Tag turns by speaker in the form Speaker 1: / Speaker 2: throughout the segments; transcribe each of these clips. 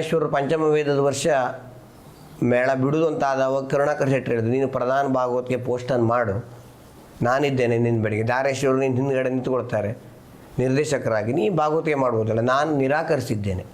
Speaker 1: ಈಶ್ವರ ಪಂಚಮ ವೇದದ ವರ್ಷ ಮೇಳ ಬಿಡುದು ಅಂತ ಆದವಾಗ ಕರುಣಾಕರ್ ಶೆಟ್ಟಿ ಹೇಳಿದ್ರು, ನೀನು ಪ್ರಧಾನ ಭಾಗವತ್ಗೆ ಪೋಸ್ಟನ್ನು ಮಾಡು. ನಾನಿದ್ದೇನೆ ನಿನ್ನ ಬೆಳಿಗ್ಗೆ ದಾರೇಶ್ವರು ನಿನ್ನ ಹಿಂದ್ಗಡೆ ನಿಂತುಕೊಳ್ತಾರೆ. ನಿರ್ದೇಶಕರಾಗಿ. ನೀ ಭಾಗವತಿಗೆ ಮಾಡ್ಬೋದಲ್ಲ, ನಾನು ನಿರಾಕರಿಸಿದ್ದೇನೆ.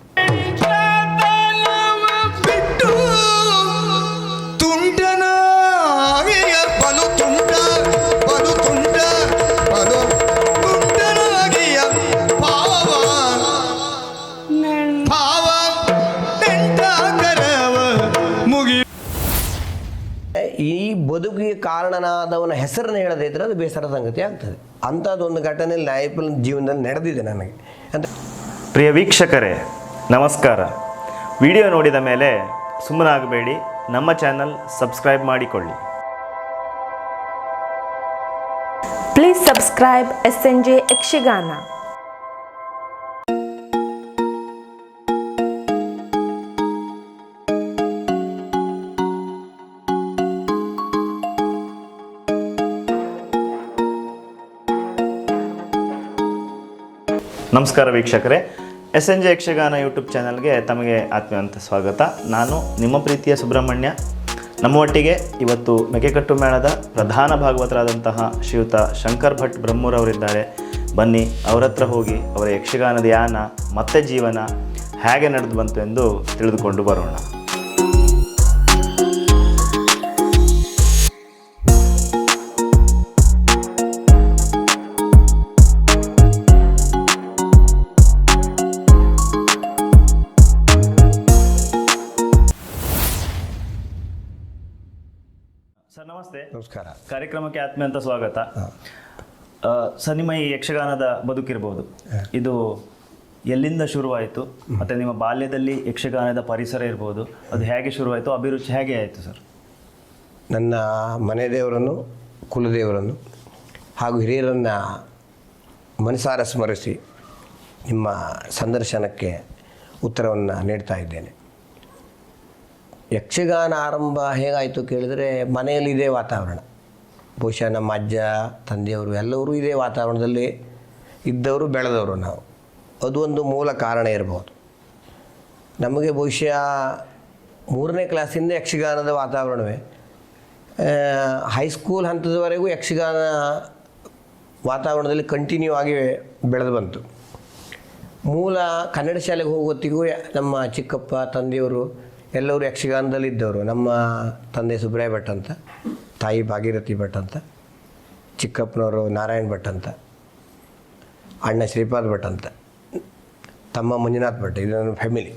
Speaker 1: ಬದುಕಿಗೆ ಕಾರಣನಾದವನ ಹೆಸರನ್ನು ಹೇಳದೇ ಇದ್ರೆ ಅದು ಬೇಸರ ಸಂಗತಿ ಆಗ್ತದೆ. ಅಂಥದ್ದೊಂದು ಘಟನೆ ಲೈಫ್ ಜೀವನದಲ್ಲಿ ನಡೆದಿದೆ ನನಗೆ. ಅಂತ
Speaker 2: ಪ್ರಿಯ ವೀಕ್ಷಕರೇ ನಮಸ್ಕಾರ. ವಿಡಿಯೋ ನೋಡಿದ ಮೇಲೆ ಸುಮ್ಮನಾಗಬೇಡಿ ನಮ್ಮ ಚಾನಲ್ ಸಬ್ಸ್ಕ್ರೈಬ್ ಮಾಡಿಕೊಳ್ಳಿ.
Speaker 3: Please subscribe S N J Ekshigana.
Speaker 2: ನಮಸ್ಕಾರ ವೀಕ್ಷಕರೇ. S N J Yakshagana YouTube ಚಾನಲ್ಗೆ ತಮಗೆ ಆತ್ಮೀಯಂತ ಸ್ವಾಗತ. ನಾನು ನಿಮ್ಮ ಪ್ರೀತಿಯ ಸುಬ್ರಹ್ಮಣ್ಯ. ನಮ್ಮ ಒಟ್ಟಿಗೆ ಇವತ್ತು ಮೆಕೆಕಟ್ಟು ಮೇಳದ ಪ್ರಧಾನ ಭಾಗವತರಾದಂತಹ ಶ್ರೀಯುತ ಶಂಕರ್ ಭಟ್ ಬ್ರಹ್ಮೂರವರಿದ್ದಾರೆ ಬನ್ನಿ, ಅವರ ಹತ್ರ ಹೋಗಿ ಅವರ ಯಕ್ಷಗಾನದ ಯಾನ ಮತ್ತೆ ಜೀವನ, ಹೇಗೆ ನಡೆದು ಬಂತು ಎಂದು ತಿಳಿದುಕೊಂಡು ಬರೋಣ.
Speaker 1: ನಮಸ್ಕಾರ.
Speaker 2: ಕಾರ್ಯಕ್ರಮಕ್ಕೆ ಆತ್ಮೀಯಂತ ಸ್ವಾಗತ. ಸರ್ ನಿಮ್ಮ ಈ ಯಕ್ಷಗಾನದ ಬದುಕಿರ್ಬೋದು. ಇದು ಎಲ್ಲಿಂದ ಶುರುವಾಯಿತು? ಮತ್ತು ನಿಮ್ಮ ಬಾಲ್ಯದಲ್ಲಿ ಯಕ್ಷಗಾನದ ಪರಿಸರ ಇರ್ಬೋದು. ಅದು ಹೇಗೆ ಶುರುವಾಯಿತು? ಅಭಿರುಚಿ ಹೇಗೆ ಆಯಿತು ಸರ್?
Speaker 1: ನನ್ನ ಮನೆ ದೇವರನ್ನು ಕುಲದೇವರನ್ನು ಹಾಗೂ ಹಿರಿಯರನ್ನು ಮನಸಾರ ಸ್ಮರಿಸಿ ನಿಮ್ಮ ಸಂದರ್ಶನಕ್ಕೆ ಉತ್ತರವನ್ನು ನೀಡ್ತಾ ಇದ್ದೇನೆ. ಯಕ್ಷಗಾನ ಆರಂಭ ಹೇಗಾಯಿತು ಕೇಳಿದರೆ ಮನೆಯಲ್ಲಿ ಇದೇ ವಾತಾವರಣ. ಬಹುಶಃ ನಮ್ಮ ಅಜ್ಜ, ತಂದೆಯವರು ಎಲ್ಲರೂ ಇದೇ ವಾತಾವರಣದಲ್ಲಿ ಇದ್ದವರು, ಬೆಳೆದವರು ನಾವು. ಅದು ಒಂದು ಮೂಲ ಕಾರಣ ಇರ್ಬೋದು. ನಮಗೆ ಬಹುಶಃ ಮೂರನೇ ಕ್ಲಾಸಿಂದ ಯಕ್ಷಗಾನದ ವಾತಾವರಣವೇ. ಹೈಸ್ಕೂಲ್ ಹಂತದವರೆಗೂ ಯಕ್ಷಗಾನ ವಾತಾವರಣದಲ್ಲಿ ಕಂಟಿನ್ಯೂ ಆಗಿ ಬೆಳೆದು ಬಂತು. ಮೂಲ ಕನ್ನಡ ಶಾಲೆಗೆ ಹೋಗೋತ್ತಿಗೂ ನಮ್ಮ ಚಿಕ್ಕಪ್ಪ, ತಂದೆಯವರು ಎಲ್ಲರೂ ಯಕ್ಷಗಾನದಲ್ಲಿ ಇದ್ದವರು ನಮ್ಮ ತಂದೆ ಸುಬ್ರಾಯ ಭಟ್ ಅಂತ ತಾಯಿ ಭಾಗೀರಥಿ ಭಟ್ ಅಂತ ಚಿಕ್ಕಪ್ಪನವರು ನಾರಾಯಣ್ ಭಟ್ ಅಂತ ಅಣ್ಣ ಶ್ರೀಪಾದ್ ಭಟ್ ಅಂತ ತಮ್ಮ ಮಂಜುನಾಥ್ ಭಟ್ ಇದು ನನ್ನ ಫ್ಯಾಮಿಲಿ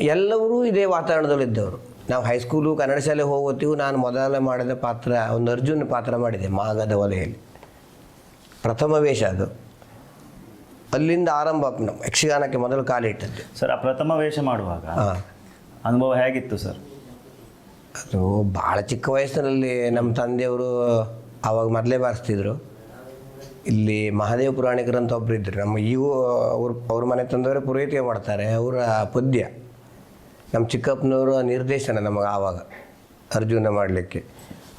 Speaker 1: ಎಲ್ಲರೂ ಇದೇ ವಾತಾವರಣದಲ್ಲಿದ್ದವರು ನಾವು ಹೈಸ್ಕೂಲು ಕನ್ನಡ ಶಾಲೆ ಹೋಗೋತ್ತಿಗೂ ನಾನು ಮೊದಲ ಮಾಡಿದ ಪಾತ್ರ ಒಂದು ಅರ್ಜುನ ಪಾತ್ರ ಮಾಡಿದೆ ಮಾಗದ ಒಲೆಯಲ್ಲಿ. ಪ್ರಥಮ ವೇಷ ಅದು. ಅಲ್ಲಿಂದ ಆರಂಭ ನಮ್ಮ ಯಕ್ಷಗಾನಕ್ಕೆ ಮೊದಲು ಕಾಲಿಟ್ಟದ್ದು.
Speaker 2: ಸರ್ ಆ ಪ್ರಥಮ ವೇಷ ಮಾಡುವಾಗ
Speaker 1: ಹಾಂ.
Speaker 2: ಅನುಭವ ಹೇಗಿತ್ತು ಸರ್?
Speaker 1: ಅದು ಭಾಳ ಚಿಕ್ಕ ವಯಸ್ಸಿನಲ್ಲಿ ನಮ್ಮ ತಂದೆಯವರು ಆವಾಗ ಮೊದಲೇ ಬಾರಿಸ್ತಿದ್ರು. ಇಲ್ಲಿ ಮಹಾದೇವ ಪುರಾಣಿಕರು ಅಂತ ಒಬ್ರು ಇದ್ರು. ನಮ್ಮ ಈಗೂ ಅವ್ರ ಅವ್ರ ಮನೆ ತಂದವರೇ ಪುರೋಹಿತಿಗೆ ಮಾಡ್ತಾರೆ. ಅವರ ಪದ್ಯ ನಮ್ಮ ಚಿಕ್ಕಪ್ಪನವರು ನಿರ್ದೇಶನ ನಮಗೆ ಆವಾಗ ಅರ್ಜುನ ಮಾಡಲಿಕ್ಕೆ.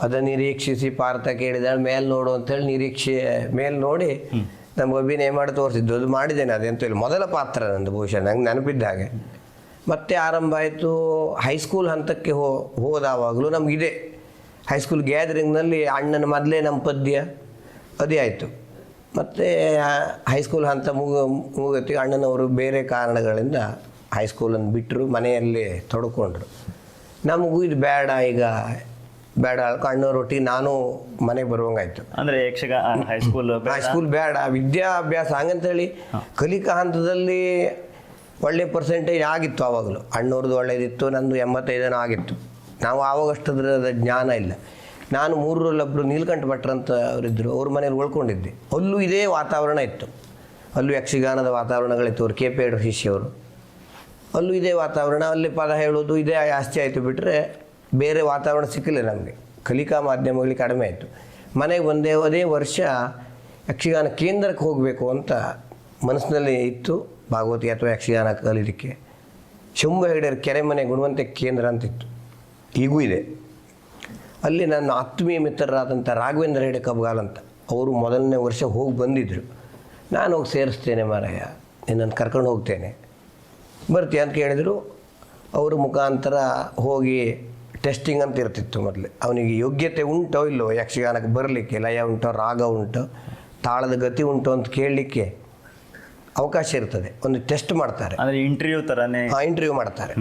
Speaker 1: ಅದನ್ನು ನಿರೀಕ್ಷಿಸಿ ಪಾರ್ಥ ಕೇಳಿದಾಳೆ ಮೇಲೆ ನೋಡು ಅಂತೇಳಿ ನಿರೀಕ್ಷೆ ಮೇಲೆ ನೋಡಿ ನಮ್ಗೆ ಅಭಿನಯ ಮಾಡಿ ತೋರಿಸಿದ್ದು. ಅದು ಮಾಡಿದ್ದೇನೆ ಅದೆಂತ ಇಲ್ಲ. ಮೊದಲ ಪಾತ್ರ ನಂದು ಬಹುಶಃ ನಂಗೆ ನೆನಪಿದ್ದ ಹಾಗೆ. ಮತ್ತೆ ಆರಂಭ ಆಯಿತು. ಹೈಸ್ಕೂಲ್ ಹಂತಕ್ಕೆ ಹೋ ಹೋದಾವಾಗಲೂ ನಮಗಿದೆ. ಹೈಸ್ಕೂಲ್ ಗ್ಯಾದರಿಂಗ್ನಲ್ಲಿ ಅಣ್ಣನ ಮೊದಲೇ ನಮ್ಮ ಪದ್ಯ. ಅದೇ ಆಯಿತು. ಮತ್ತು ಹೈಸ್ಕೂಲ್ ಹಂತ ಮುಗ ಮುಗತಿ ಅಣ್ಣನವರು ಬೇರೆ ಕಾರಣಗಳಿಂದ ಹೈಸ್ಕೂಲನ್ನು ಬಿಟ್ಟರು ಮನೆಯಲ್ಲಿ ತೊಡ್ಕೊಂಡ್ರು. ನಮಗೂ ಇದು ಬೇಡ ಈಗ. ಬೇಡ ಅಣ್ಣವ್ರೊಟ್ಟಿಗೆ ನಾನು ಮನೆಗೆ ಬರುವಂಗಾಯ್ತು.
Speaker 2: ಅಂದರೆ ಯಕ್ಷಗಾನ ಹೈಸ್ಕೂಲ್
Speaker 1: ಹೈಸ್ಕೂಲ್ ಬೇಡ? ವಿದ್ಯಾಭ್ಯಾಸ ಹಂಗಂತೇಳಿ ಕಲಿಕಾ ಹಂತದಲ್ಲಿ ಒಳ್ಳೆ ಪರ್ಸೆಂಟೇಜ್ ಆಗಿತ್ತು ಆವಾಗಲೂ. ಅಣ್ಣವ್ರದ್ದು ಒಳ್ಳೆಯದಿತ್ತು ನಂದು ಎಂಬತ್ತೈದನೂ ಆಗಿತ್ತು. ನಾವು ಆವಾಗಷ್ಟದ್ರ ಜ್ಞಾನ ಇಲ್ಲ. ನಾನು ಮೂರರಲ್ಲೊಬ್ಬರು ನೀಲಕಂಠ ಭಟ್ರು ಅಂತ ಅವರಿದ್ದರು ಅವ್ರ ಮನೇಲಿ ಉಳ್ಕೊಂಡಿದ್ದೆ. ಅಲ್ಲೂ ಇದೇ ವಾತಾವರಣ ಇತ್ತು. ಅಲ್ಲೂ ಯಕ್ಷಗಾನದ ವಾತಾವರಣಗಳಿತ್ತು, ಅವರು ಕೆ ಪಿ ಎಡ್ ಶಿಷ್ಯವರು. ಅಲ್ಲೂ ಇದೇ ವಾತಾವರಣ, ಅಲ್ಲಿ ಪದ ಹೇಳೋದು, ಇದೇ ಜಾಸ್ತಿ ಆಯಿತು ಬಿಟ್ಟರೆ ಬೇರೆ ವಾತಾವರಣ ಸಿಕ್ಕಿಲ್ಲ ನಮಗೆ. ಕಲಿಕಾ ಮಾಧ್ಯಮಗಳಿಗೆ ಕಡಿಮೆ ಆಯಿತು. ಮನೆಗೆ ಒಂದೇ ಅದೇ ವರ್ಷ ಯಕ್ಷಗಾನ ಕೇಂದ್ರಕ್ಕೆ ಹೋಗಬೇಕು ಅಂತ ಮನಸ್ಸಿನಲ್ಲಿ ಇತ್ತು. ಭಾಗವತಿ ಅಥವಾ ಯಕ್ಷಗಾನ ಕಲೀಲಿಕ್ಕೆ ಶುಂಭ ಹೆಗಡೆಯರ ಕೆರೆಮನೆ ಗುಣವಂತ ಕೇಂದ್ರ ಅಂತಿತ್ತು. ಈಗೂ ಇದೆ. ಅಲ್ಲಿ ನನ್ನ ಆತ್ಮೀಯ ಮಿತ್ರರಾದಂಥ ರಾಘವೇಂದ್ರ ಹೆಡೆ ಕಬ್ಗಾಲ್ ಅಂತ, ಅವರು ಮೊದಲನೇ ವರ್ಷ ಹೋಗಿ ಬಂದಿದ್ದರು ನಾನು ಹೋಗಿ ಸೇರಿಸ್ತೇನೆ ಮಾರಾಯ, ನಿನ್ನನ್ನು ಕರ್ಕೊಂಡು ಹೋಗ್ತೇನೆ. ಬರ್ತೀಯ ಅಂತ ಕೇಳಿದರು. ಅವ್ರ ಮುಖಾಂತರ ಹೋಗಿ ಟೆಸ್ಟಿಂಗ್ ಅಂತ ಇರ್ತಿತ್ತು ಮೊದಲು. ಅವನಿಗೆ ಯೋಗ್ಯತೆ ಉಂಟೋ ಇಲ್ಲೋ ಯಕ್ಷಗಾನಕ್ಕೆ ಬರಲಿಕ್ಕೆ, ಲಯ ಉಂಟೋ, ರಾಗ ಉಂಟೋ, ತಾಳದ ಗತಿ ಉಂಟು ಅಂತ ಕೇಳಲಿಕ್ಕೆ. ಅವಕಾಶ ಇರ್ತದೆ. ಒಂದು ಟೆಸ್ಟ್ ಮಾಡ್ತಾರೆ.
Speaker 2: ಅಂದರೆ ಇಂಟರ್ವ್ಯೂ ಥರನೇ
Speaker 1: ಇಂಟರ್ವ್ಯೂ ಮಾಡ್ತಾರೆ.